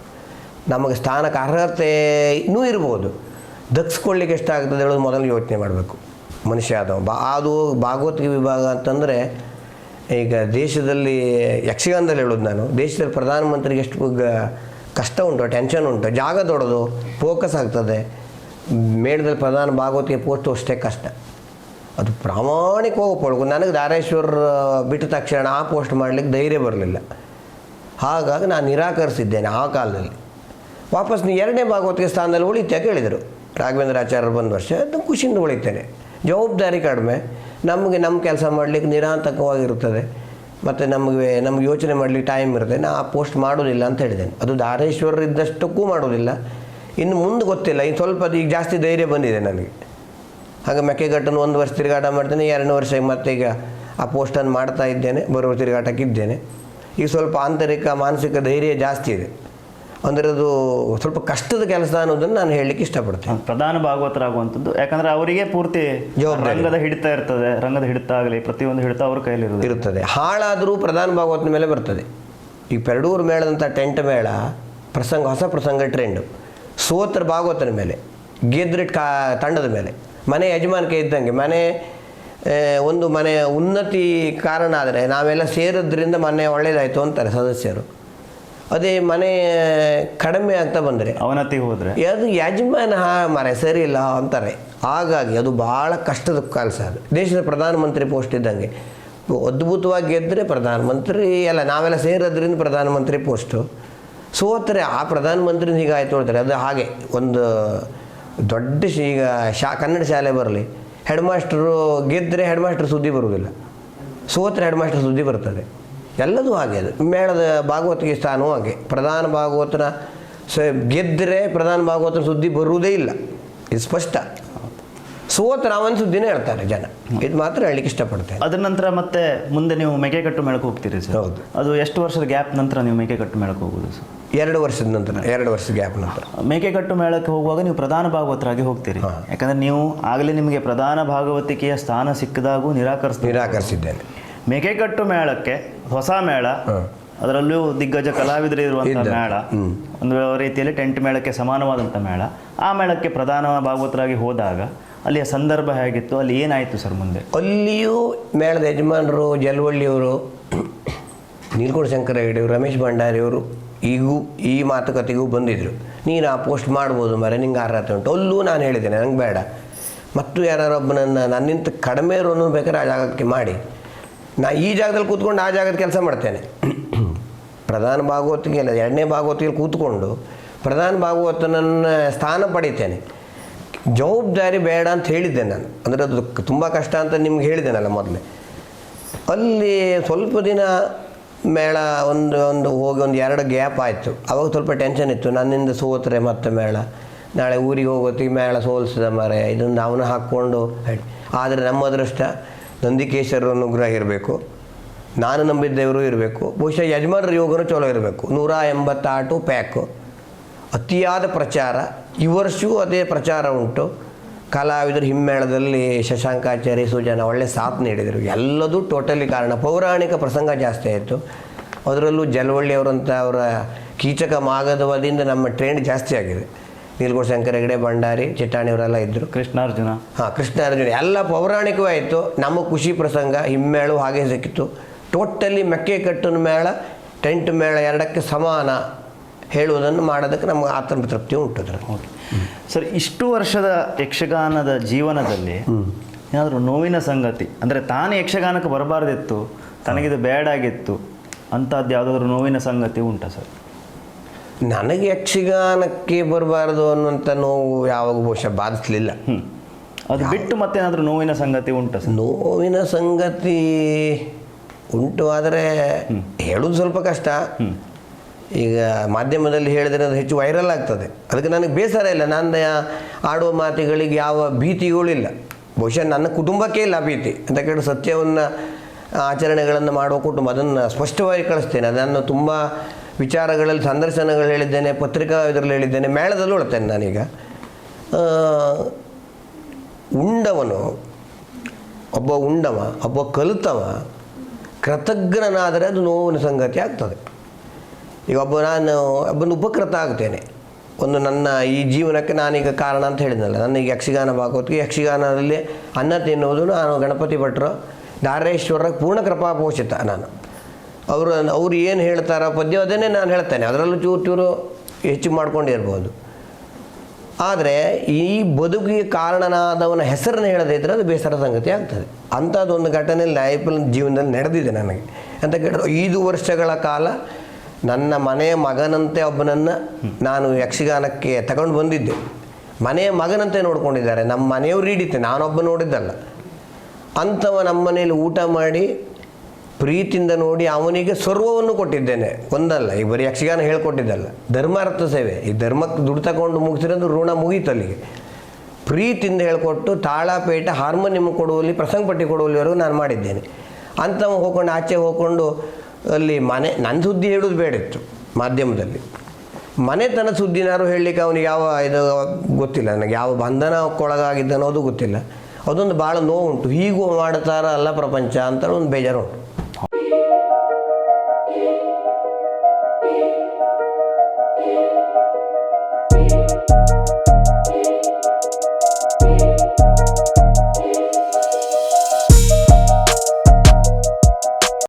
Speaker 1: ನಮಗೆ ಸ್ಥಾನಕ್ಕೆ ಅರ್ಹತೆ ಇನ್ನೂ ಇರ್ಬೋದು. ದಕ್ಸ್ಕೊಳ್ಳಿಕ್ಕೆ ಎಷ್ಟಾಗ್ತದೆ ಹೇಳೋದು ಮೊದಲು ಯೋಚನೆ ಮಾಡಬೇಕು. ಮನುಷ್ಯ ಆದವ. ಬಾ ಅದು ಭಾಗವತಿಗೆ ವಿಭಾಗ ಅಂತಂದರೆ ಈಗ ದೇಶದಲ್ಲಿ ಯಕ್ಷಗಾನದಲ್ಲಿ ಹೇಳೋದು ನಾನು. ದೇಶದಲ್ಲಿ ಪ್ರಧಾನಮಂತ್ರಿಗೆ ಎಷ್ಟು ಕಷ್ಟ ಉಂಟು ಟೆನ್ಷನ್ ಉಂಟು. ಜಾಗ ದೊಡ್ಡದು ಫೋಕಸ್ ಆಗ್ತದೆ. ಮೇಳದಲ್ಲಿ ಪ್ರಧಾನ ಭಾಗವತಿಗೆ ಪೋಸ್ಟು ಅಷ್ಟೇ ಕಷ್ಟ. ಅದು ಪ್ರಾಮಾಣಿಕವಾಗಿ ಒಪ್ಕೊಳ್ಳು ನನಗೆ ಧಾರೇಶ್ವರ್ ಬಿಟ್ಟ ತಕ್ಷಣ ಆ ಪೋಸ್ಟ್ ಮಾಡಲಿಕ್ಕೆ ಧೈರ್ಯ ಬರಲಿಲ್ಲ. ಹಾಗಾಗಿ ನಾನು ನಿರಾಕರಿಸಿದ್ದೇನೆ ಆ ಕಾಲದಲ್ಲಿ. ವಾಪಸ್ ನೀವು ಎರಡನೇ ಭಾಗವತಿಗೆ ಸ್ಥಾನದಲ್ಲಿ ಉಳಿತೆ ಕೇಳಿದರು. ರಾಘವೇಂದ್ರ ಆಚಾರ್ಯರು ಬಂದ ವರ್ಷ ಖುಷಿಯಿಂದ ಉಳಿತೇನೆ. ಜವಾಬ್ದಾರಿ ಕಡಿಮೆ. ನಮಗೆ ನಮ್ಮ ಕೆಲಸ ಮಾಡಲಿಕ್ಕೆ ನಿರಾಂತಕವಾಗಿರುತ್ತದೆ. ಮತ್ತು ನಮಗೆ, ನಮ್ಗೆ ಯೋಚನೆ ಮಾಡಲಿಕ್ಕೆ ಟೈಮ್ ಇರುತ್ತೆ. ನಾ ಆ ಪೋಸ್ಟ್ ಮಾಡೋದಿಲ್ಲ ಅಂತ ಹೇಳಿದ್ದೇನೆ. ಅದು ಧಾರೇಶ್ವರ ಇದ್ದಷ್ಟಕ್ಕೂ ಮಾಡೋದಿಲ್ಲ. ಇನ್ನು ಮುಂದೆ ಗೊತ್ತಿಲ್ಲ. ಇನ್ನು ಸ್ವಲ್ಪ ಅದು ಈಗ ಜಾಸ್ತಿ ಧೈರ್ಯ ಬಂದಿದೆ ನನಗೆ. ಹಾಗೆ ಮೆಕ್ಕೆಗಟ್ಟನ್ನು ಒಂದು ವರ್ಷ ತಿರುಗಾಟ ಮಾಡ್ತೇನೆ, ಎರಡು ವರ್ಷ ಮತ್ತೆ ಈಗ ಆ ಪೋಸ್ಟನ್ನು ಮಾಡ್ತಾ ಇದ್ದೇನೆ. ಬರುವ ತಿರುಗಾಟಕ್ಕಿದ್ದೇನೆ ಈಗ ಸ್ವಲ್ಪ ಆಂತರಿಕ, ಮಾನಸಿಕ ಧೈರ್ಯ ಜಾಸ್ತಿ ಇದೆ. ಅಂದರೆ ಅದು ಸ್ವಲ್ಪ ಕಷ್ಟದ ಕೆಲಸ ಅನ್ನೋದನ್ನು ನಾನು ಹೇಳಲಿಕ್ಕೆ ಇಷ್ಟಪಡ್ತೇನೆ.
Speaker 2: ಪ್ರಧಾನ ಭಾಗವತರಾಗುವಂಥದ್ದು. ಯಾಕಂದರೆ ಅವರಿಗೆ ಪೂರ್ತಿ. ರಂಗದ ಹಿಡಿತ ಇರ್ತದೆ. ರಂಗದ ಹಿಡಿತ ಆಗಲಿ ಪ್ರತಿಯೊಂದು ಹಿಡಿತ ಅವ್ರ ಕೈಲಿರುವುದು
Speaker 1: ಇರುತ್ತದೆ. ಹಾಳಾದರೂ ಪ್ರಧಾನ ಭಾಗವತನ ಮೇಲೆ ಬರ್ತದೆ. ಈ ಪೆರಡೂರು ಮೇಳದಂಥ ಟೆಂಟ್ ಮೇಳ ಪ್ರಸಂಗ ಹೊಸ ಪ್ರಸಂಗ ಟ್ರೆಂಡು. ಸೋತ್ರ ಭಾಗವತನ ಮೇಲೆ ಗೆದ್ರೆ ಕಾ ತಂಡದ ಮೇಲೆ. ಮನೆ ಯಜಮಾನಿಕೆ ಇದ್ದಂಗೆ ಮನೆ ಒಂದು ಮನೆಯ ಉನ್ನತಿ ಕಾರಣ ಆದರೆ ನಾವೆಲ್ಲ ಸೇರೋದ್ರಿಂದ ಮನೆ ಒಳ್ಳೇದಾಯಿತು ಅಂತಾರೆ ಸದಸ್ಯರು. ಅದೇ ಮನೆ ಕಡಿಮೆ ಆಗ್ತಾ ಬಂದರೆ.
Speaker 2: ಅವನತಿ ಹೋದರೆ?
Speaker 1: ಅದು ಯಾಜಮಾನ ಹಾ ಮರೆ ಸರಿ ಇಲ್ಲ ಅಂತಾರೆ. ಹಾಗಾಗಿ ಅದು ಭಾಳ ಕಷ್ಟದ ಕೆಲಸ ಅದು ದೇಶದ ಪ್ರಧಾನಮಂತ್ರಿ ಪೋಸ್ಟ್ ಇದ್ದಂಗೆ. ಅದ್ಭುತವಾಗಿ ಗೆದ್ದರೆ ಪ್ರಧಾನಮಂತ್ರಿ ಎಲ್ಲ ನಾವೆಲ್ಲ ಸೇರೋದ್ರಿಂದ ಪ್ರಧಾನಮಂತ್ರಿ ಪೋಸ್ಟು. ಸೋತ್ರೆ ಆ ಪ್ರಧಾನಮಂತ್ರಿ ಹೀಗಾಯ್ತು ಹೇಳ್ತಾರೆ ಅದು ಹಾಗೆ ಒಂದು ದೊಡ್ಡ ಶಿ- ಈಗ ಶಾ ಕನ್ನಡ ಶಾಲೆ ಬರಲಿ. ಹೆಡ್ ಮಾಸ್ಟರು ಗೆದ್ದರೆ ಹೆಡ್ ಮಾಸ್ಟರ್ ಸುದ್ದಿ ಬರುವುದಿಲ್ಲ. ಸೋತ್ರೆ ಹೆಡ್ ಮಾಸ್ಟರ್ ಸುದ್ದಿ ಬರ್ತದೆ. ಎಲ್ಲದೂ ಹಾಗೆ. ಅದು ಮೇಳದ ಭಾಗವತಿಗೆ ಸ್ಥಾನವೂ ಹಾಗೆ. ಪ್ರಧಾನ ಭಾಗವತನ ಸ ಗೆದ್ದರೆ ಪ್ರಧಾನ ಭಾಗವತನ ಸುದ್ದಿ ಬರುವುದೇ ಇಲ್ಲ. ಇದು ಸ್ಪಷ್ಟ. ಸೋತ ಅವನ ಸುದ್ದಿನೇ ಹೇಳ್ತಾರೆ ಜನ. ಇದು ಮಾತ್ರ ಹೇಳಲಿಕ್ಕೆ ಇಷ್ಟಪಡ್ತೇನೆ
Speaker 2: ಅದ್ರ ನಂತರ ಮತ್ತೆ ಮುಂದೆ ನೀವು ಮೇಕೆಕಟ್ಟು ಮೇಳಕ್ಕೆ ಹೋಗ್ತೀರಿ ಸರ್.
Speaker 1: ಹೌದು.
Speaker 2: ಅದು ಎಷ್ಟು ವರ್ಷದ ಗ್ಯಾಪ್ ನಂತರ ನೀವು ಮೇಕೆಕಟ್ಟು ಮೇಳಕ್ಕೆ ಹೋಗೋದು ಸರ್?
Speaker 1: ಎರಡು ವರ್ಷದ ನಂತರ ಎರಡು ವರ್ಷದ ಗ್ಯಾಪ್ ನಂತರ.
Speaker 2: ಮೇಕೆಕಟ್ಟು ಮೇಳಕ್ಕೆ ಹೋಗುವಾಗ ನೀವು ಪ್ರಧಾನ ಭಾಗವತರಾಗಿ ಹೋಗ್ತೀರಿ. ಯಾಕಂದ್ರೆ ನೀವು ಆಗಲೇ ನಿಮಗೆ ಪ್ರಧಾನ ಭಾಗವತಿಕೆಯ ಸ್ಥಾನ ಸಿಕ್ಕಿದಾಗೂ ನಿರಾಕರಿಸ್
Speaker 1: ನಿರಾಕರಿಸಿದ್ದೇನೆ.
Speaker 2: ಮೇಕೆಕಟ್ಟು ಮೇಳಕ್ಕೆ ಹೊಸ ಮೇಳ ಅದರಲ್ಲೂ ದಿಗ್ಗಜ ಕಲಾವಿದರು ಇರುವಂತಹ. ಮೇಳ ಒಂದು ರೀತಿಯಲ್ಲಿ ಟೆಂಟ್ ಮೇಳಕ್ಕೆ ಸಮಾನವಾದಂಥ ಮೇಳ. ಆ ಮೇಳಕ್ಕೆ ಪ್ರಧಾನ ಭಾಗವತರಾಗಿ ಹೋದಾಗ ಅಲ್ಲಿಯ ಸಂದರ್ಭ ಹೇಗಿತ್ತು ಅಲ್ಲಿ ಏನಾಯಿತು ಸರ್ ಮುಂದೆ?
Speaker 1: ಅಲ್ಲಿಯೂ ಮೇಳದ ಯಜಮಾನರು ಜಲವಳ್ಳಿಯವರು ನೀಲ್ಕೋಡು ಶಂಕರ ಹೆಗಡೆಯವರು ರಮೇಶ್ ಭಂಡಾರಿಯವರು ಈಗೂ ಈ ಮಾತುಕತೆಗೂ ಬಂದಿದ್ದರು ನೀನು ಆ ಪೋಸ್ಟ್ ಮಾಡ್ಬೋದು ಮರೆ ನಿಂಗೆ ಅರ್ಹತೆ ಉಂಟು. ಅಲ್ಲೂ ನಾನು ಹೇಳಿದ್ದೇನೆ ನಂಗೆ ಬೇಡ. ಮತ್ತು ಯಾರೊಬ್ಬನನ್ನು ನನ್ನಿಂತ ಕಡಿಮೆ ಇರೋನು ಬೇಕಾದ್ರೆ ಆ ಜಾಗಕ್ಕೆ ಮಾಡಿ. ನಾ ಈ ಜಾಗದಲ್ಲಿ ಕೂತ್ಕೊಂಡು ಆ ಜಾಗದ ಕೆಲಸ ಮಾಡ್ತೇನೆ. ಪ್ರಧಾನ ಭಾಗವತಿಗೆ ಅಲ್ಲ, ಎರಡನೇ ಭಾಗವತಿಗೆ ಕೂತ್ಕೊಂಡು ಪ್ರಧಾನ ಭಾಗವತನನ್ನ ಸ್ಥಾನ ಪಡಿತೇನೆ. ಜವಾಬ್ದಾರಿ ಬೇಡ ಅಂತ ಹೇಳಿದ್ದೆ ನಾನು. ಅಂದರೆ ಅದು ತುಂಬ ಕಷ್ಟ ಅಂತ ನಿಮ್ಗೆ ಹೇಳಿದ್ದೇನಲ್ಲ ಮೊದಲೇ. ಅಲ್ಲಿ ಸ್ವಲ್ಪ ದಿನ ಮೇಳ ಒಂದು ಒಂದು ಹೋಗಿ ಒಂದು ಎರಡು ಗ್ಯಾಪ್ ಆಯಿತು. ಅವಾಗ ಸ್ವಲ್ಪ ಟೆನ್ಷನ್ ಇತ್ತು. ನನ್ನಿಂದ ಸೋತ್ರೆ ಮತ್ತೆ ಮೇಳ. ನಾಳೆ ಊರಿಗೆ ಹೋಗೋತ್ತಿಗೆ ಮೇಳ ಸೋಲ್ಸಿದ ಮರೆ. ಇದನ್ನು ಅವನು ಹಾಕ್ಕೊಂಡು ಹೇಳಿ ಆದರೆ ನಮ್ಮ ಅದೃಷ್ಟ ನಂದಿಕೇಶ್ವರ ಅನುಗ್ರಹ ಇರಬೇಕು. ನಾನು ನಂಬಿದ ದೇವರು ಇರಬೇಕು. ಬಹುಶಃ ಯಜಮಾನರ ಯೋಗನು ಚಲೋ ಇರಬೇಕು. ನೂರ ಎಂಬತ್ತಾಟು ಪ್ಯಾಕು ಅತಿಯಾದ ಪ್ರಚಾರ. ಈ ವರ್ಷವೂ ಅದೇ ಪ್ರಚಾರ ಉಂಟು. ಕಲಾವಿದರು ಹಿಮ್ಮೇಳದಲ್ಲಿ ಶಶಾಂಕಾಚಾರ್ಯ ಸುಜನ ಒಳ್ಳೆ ಸಾಥ್ ನೀಡಿದರು. ಎಲ್ಲದೂ ಟೋಟಲಿ ಕಾರಣ. ಪೌರಾಣಿಕ ಪ್ರಸಂಗ ಜಾಸ್ತಿ ಆಯಿತು. ಅದರಲ್ಲೂ ಜಲವಳ್ಳಿಯವರಂಥ ಅವರ ಕೀಚಕ ಮಾಗದವದಿಂದ ನಮ್ಮ ಟ್ರೆಂಡ್ ಜಾಸ್ತಿ ಆಗಿದೆ. ನೀಲ್ಗೋಡ್ ಶಂಕರ ಹೆಗಡೆ ಭಂಡಾರಿ ಚಿಟ್ಟಾಣಿಯವರೆಲ್ಲ ಇದ್ದರು
Speaker 2: ಕೃಷ್ಣಾರ್ಜುನ.
Speaker 1: ಹಾಂ ಕೃಷ್ಣಾರ್ಜುನ. ಎಲ್ಲ ಪೌರಾಣಿಕವೇ ಆಯಿತು ನಮ್ಮ ಖುಷಿ ಪ್ರಸಂಗ ಹಿಮ್ಮೇಳು ಹಾಗೆ ಸಿಕ್ಕಿತ್ತು ಟೋಟಲಿ ಮೆಕ್ಕೆ ಕಟ್ಟಿನ ಮೇಳ ಟೆಂಟ್ ಮೇಳ ಎರಡಕ್ಕೆ ಸಮಾನ ಹೇಳುವುದನ್ನು ಮಾಡೋದಕ್ಕೆ ನಮಗೆ ಆತ್ಮತೃಪ್ತಿ ಉಂಟು ಅದರಲ್ಲಿ.
Speaker 2: ಓಕೆ. ಸರ್ ಇಷ್ಟು ವರ್ಷದ ಯಕ್ಷಗಾನದ ಜೀವನದಲ್ಲಿ ಏನಾದರೂ ನೋವಿನ ಸಂಗತಿ ಅಂದರೆ ತಾನೇ ಯಕ್ಷಗಾನಕ್ಕೆ ಬರಬಾರ್ದಿತ್ತು ತನಗಿದು ಬೇಡಾಗಿತ್ತು ಅಂಥದ್ದು ಯಾವುದಾದ್ರೂ ನೋವಿನ ಸಂಗತಿ ಉಂಟಾ ಸರ್?
Speaker 1: ನನಗೆ ಯಕ್ಷಗಾನಕ್ಕೆ ಬರಬಾರ್ದು ಅನ್ನುವಂಥ ನೋವು ಯಾವಾಗ ಬಹುಶಃ ಬಾಧಿಸಲಿಲ್ಲ.
Speaker 2: ಅದು ಬಿಟ್ಟು ಮತ್ತೇನಾದರೂ ನೋವಿನ ಸಂಗತಿ ಉಂಟು
Speaker 1: ನೋವಿನ ಸಂಗತಿ ಉಂಟು ಆದರೆ ಹೇಳೋದು ಸ್ವಲ್ಪ ಕಷ್ಟ. ಈಗ ಮಾಧ್ಯಮದಲ್ಲಿ ಹೇಳಿದರೆ ಅದು ಹೆಚ್ಚು ವೈರಲ್ ಆಗ್ತದೆ. ಅದಕ್ಕೆ ನನಗೆ ಬೇಸರ ಇಲ್ಲ. ನನ್ನ ಆಡುವ ಮಾತುಗಳಿಗೆ ಯಾವ ಭೀತಿಗಳಿಲ್ಲ ಬಹುಶಃ ನನ್ನ ಕುಟುಂಬಕ್ಕೆ ಇಲ್ಲ ಭೀತಿ. ಅಂತ ಕೇಳಿ ಸತ್ಯವನ್ನು ಆಚರಣೆಗಳನ್ನು ಮಾಡುವ ಕುಟುಂಬ ಅದನ್ನು ಸ್ಪಷ್ಟವಾಗಿ ಕಳಿಸ್ತೇನೆ. ಅದನ್ನು ತುಂಬ ವಿಚಾರಗಳಲ್ಲಿ ಸಂದರ್ಶನಗಳು ಹೇಳಿದ್ದೇನೆ, ಪತ್ರಿಕಾ ಇದರಲ್ಲಿ ಹೇಳಿದ್ದೇನೆ, ಮೇಳದಲ್ಲೂ ಹೇಳ್ತೇನೆ ನಾನೀಗ. ಉಂಡವನು, ಒಬ್ಬ ಉಂಡವ, ಒಬ್ಬ ಕಲಿತವ ಕೃತಜ್ಞನಾದರೆ ಅದು ನೋವಿನ ಸಂಗತಿ ಆಗ್ತದೆ. ಈಗ ಒಬ್ಬ ನಾನು, ಒಬ್ಬನ ಉಪಕೃತ ಆಗ್ತೇನೆ. ಒಂದು ನನ್ನ ಈ ಜೀವನಕ್ಕೆ ನಾನೀಗ ಕಾರಣ ಅಂತ ಹೇಳಿದ್ನಲ್ಲ ನನಗೆ ಯಕ್ಷಗಾನ ಭಾಗವತ್ಗೆ, ಯಕ್ಷಗಾನದಲ್ಲಿ ಅನ್ನ ತಿನ್ನುವುದು ನಾನು ಗಣಪತಿ ಭಟ್ರು ಧಾರೇಶ್ವರ ಪೂರ್ಣ ಕೃಪಾಪೋಷಿತ ನಾನು. ಅವರು ಅವ್ರು ಏನು ಹೇಳ್ತಾರ ಪದ್ಯ ಅದನ್ನೇ ನಾನು ಹೇಳ್ತೇನೆ. ಅದರಲ್ಲೂ ಚೂರು ಚೂರು ಹೆಚ್ಚು ಮಾಡ್ಕೊಂಡಿರ್ಬೋದು. ಆದರೆ ಈ ಬದುಕಿಗೆ ಕಾರಣನಾದವನ ಹೆಸರನ್ನು ಹೇಳದೇ ಇದ್ದರೆ ಅದು ಬೇಸರ ಸಂಗತಿ ಆಗ್ತದೆ. ಅಂಥದ್ದೊಂದು ಘಟನೆ ಲೈಫಲ್ ಜೀವನದಲ್ಲಿ ನಡೆದಿದೆ ನನಗೆ. ಅಂತ ಕೇಳಿದ್ರು ಐದು ವರ್ಷಗಳ ಕಾಲ ನನ್ನ ಮನೆಯ ಮಗನಂತೆ ಒಬ್ಬನನ್ನು ನಾನು ಯಕ್ಷಗಾನಕ್ಕೆ ತಗೊಂಡು ಬಂದಿದ್ದೆ. ಮನೆಯ ಮಗನಂತೆ ನೋಡ್ಕೊಂಡಿದ್ದಾರೆ. ನಮ್ಮ ಮನೆಯವರು ಹಿಡಿತೆ ನಾನೊಬ್ಬ ನೋಡಿದ್ದಲ್ಲ. ಅಂಥವ ನಮ್ಮ ಮನೆಯಲ್ಲಿ ಊಟ ಮಾಡಿ ಪ್ರೀತಿಯಿಂದ ನೋಡಿ ಅವನಿಗೆ ಸ್ವರ್ವವನ್ನು ಕೊಟ್ಟಿದ್ದೇನೆ. ಒಂದಲ್ಲ, ಈ ಬರೀ ಯಕ್ಷಗಾನ ಹೇಳ್ಕೊಟ್ಟಿದ್ದಲ್ಲ. ಧರ್ಮಾರ್ಥ ಸೇವೆ. ಈ ಧರ್ಮಕ್ಕೆ ದುಡ್ಡು ತಗೊಂಡು ಮುಗಿಸಿರೋದು ಋಣ ಮುಗೀತು ಅಲ್ಲಿಗೆ. ಪ್ರೀತಿಯಿಂದ ಹೇಳ್ಕೊಟ್ಟು ತಾಳಪೇಟ ಹಾರ್ಮೋನಿಯಂ ಕೊಡುವಲ್ಲಿ, ಪ್ರಸಂಗ ಪಟ್ಟಿ ಕೊಡುವಲ್ಲಿವರೆಗೂ ನಾನು ಮಾಡಿದ್ದೇನೆ. ಅಂತ ಹೋಗ್ಕೊಂಡು ಆಚೆ ಹೋಗ್ಕೊಂಡು ಅಲ್ಲಿ ಮನೆ, ನನ್ನ ಸುದ್ದಿ ಹೇಳೋದು ಬೇಡಿತ್ತು ಮಾಧ್ಯಮದಲ್ಲಿ. ಮನೆತನ ಸುದ್ದಿನಾರು ಹೇಳಲಿಕ್ಕೆ ಅವನಿಗೆ ಯಾವ ಇದು ಗೊತ್ತಿಲ್ಲ. ನನಗೆ ಯಾವ ಬಂಧನಕ್ಕೊಳಗಾಗಿದ್ದನೋ ಅದು ಗೊತ್ತಿಲ್ಲ. ಅದೊಂದು ಭಾಳ ನೋವುಂಟು. ಹೀಗೂ ಮಾಡ್ತಾರ ಅಲ್ಲ ಪ್ರಪಂಚ ಅಂತ ಒಂದು ಬೇಜಾರು ಉಂಟು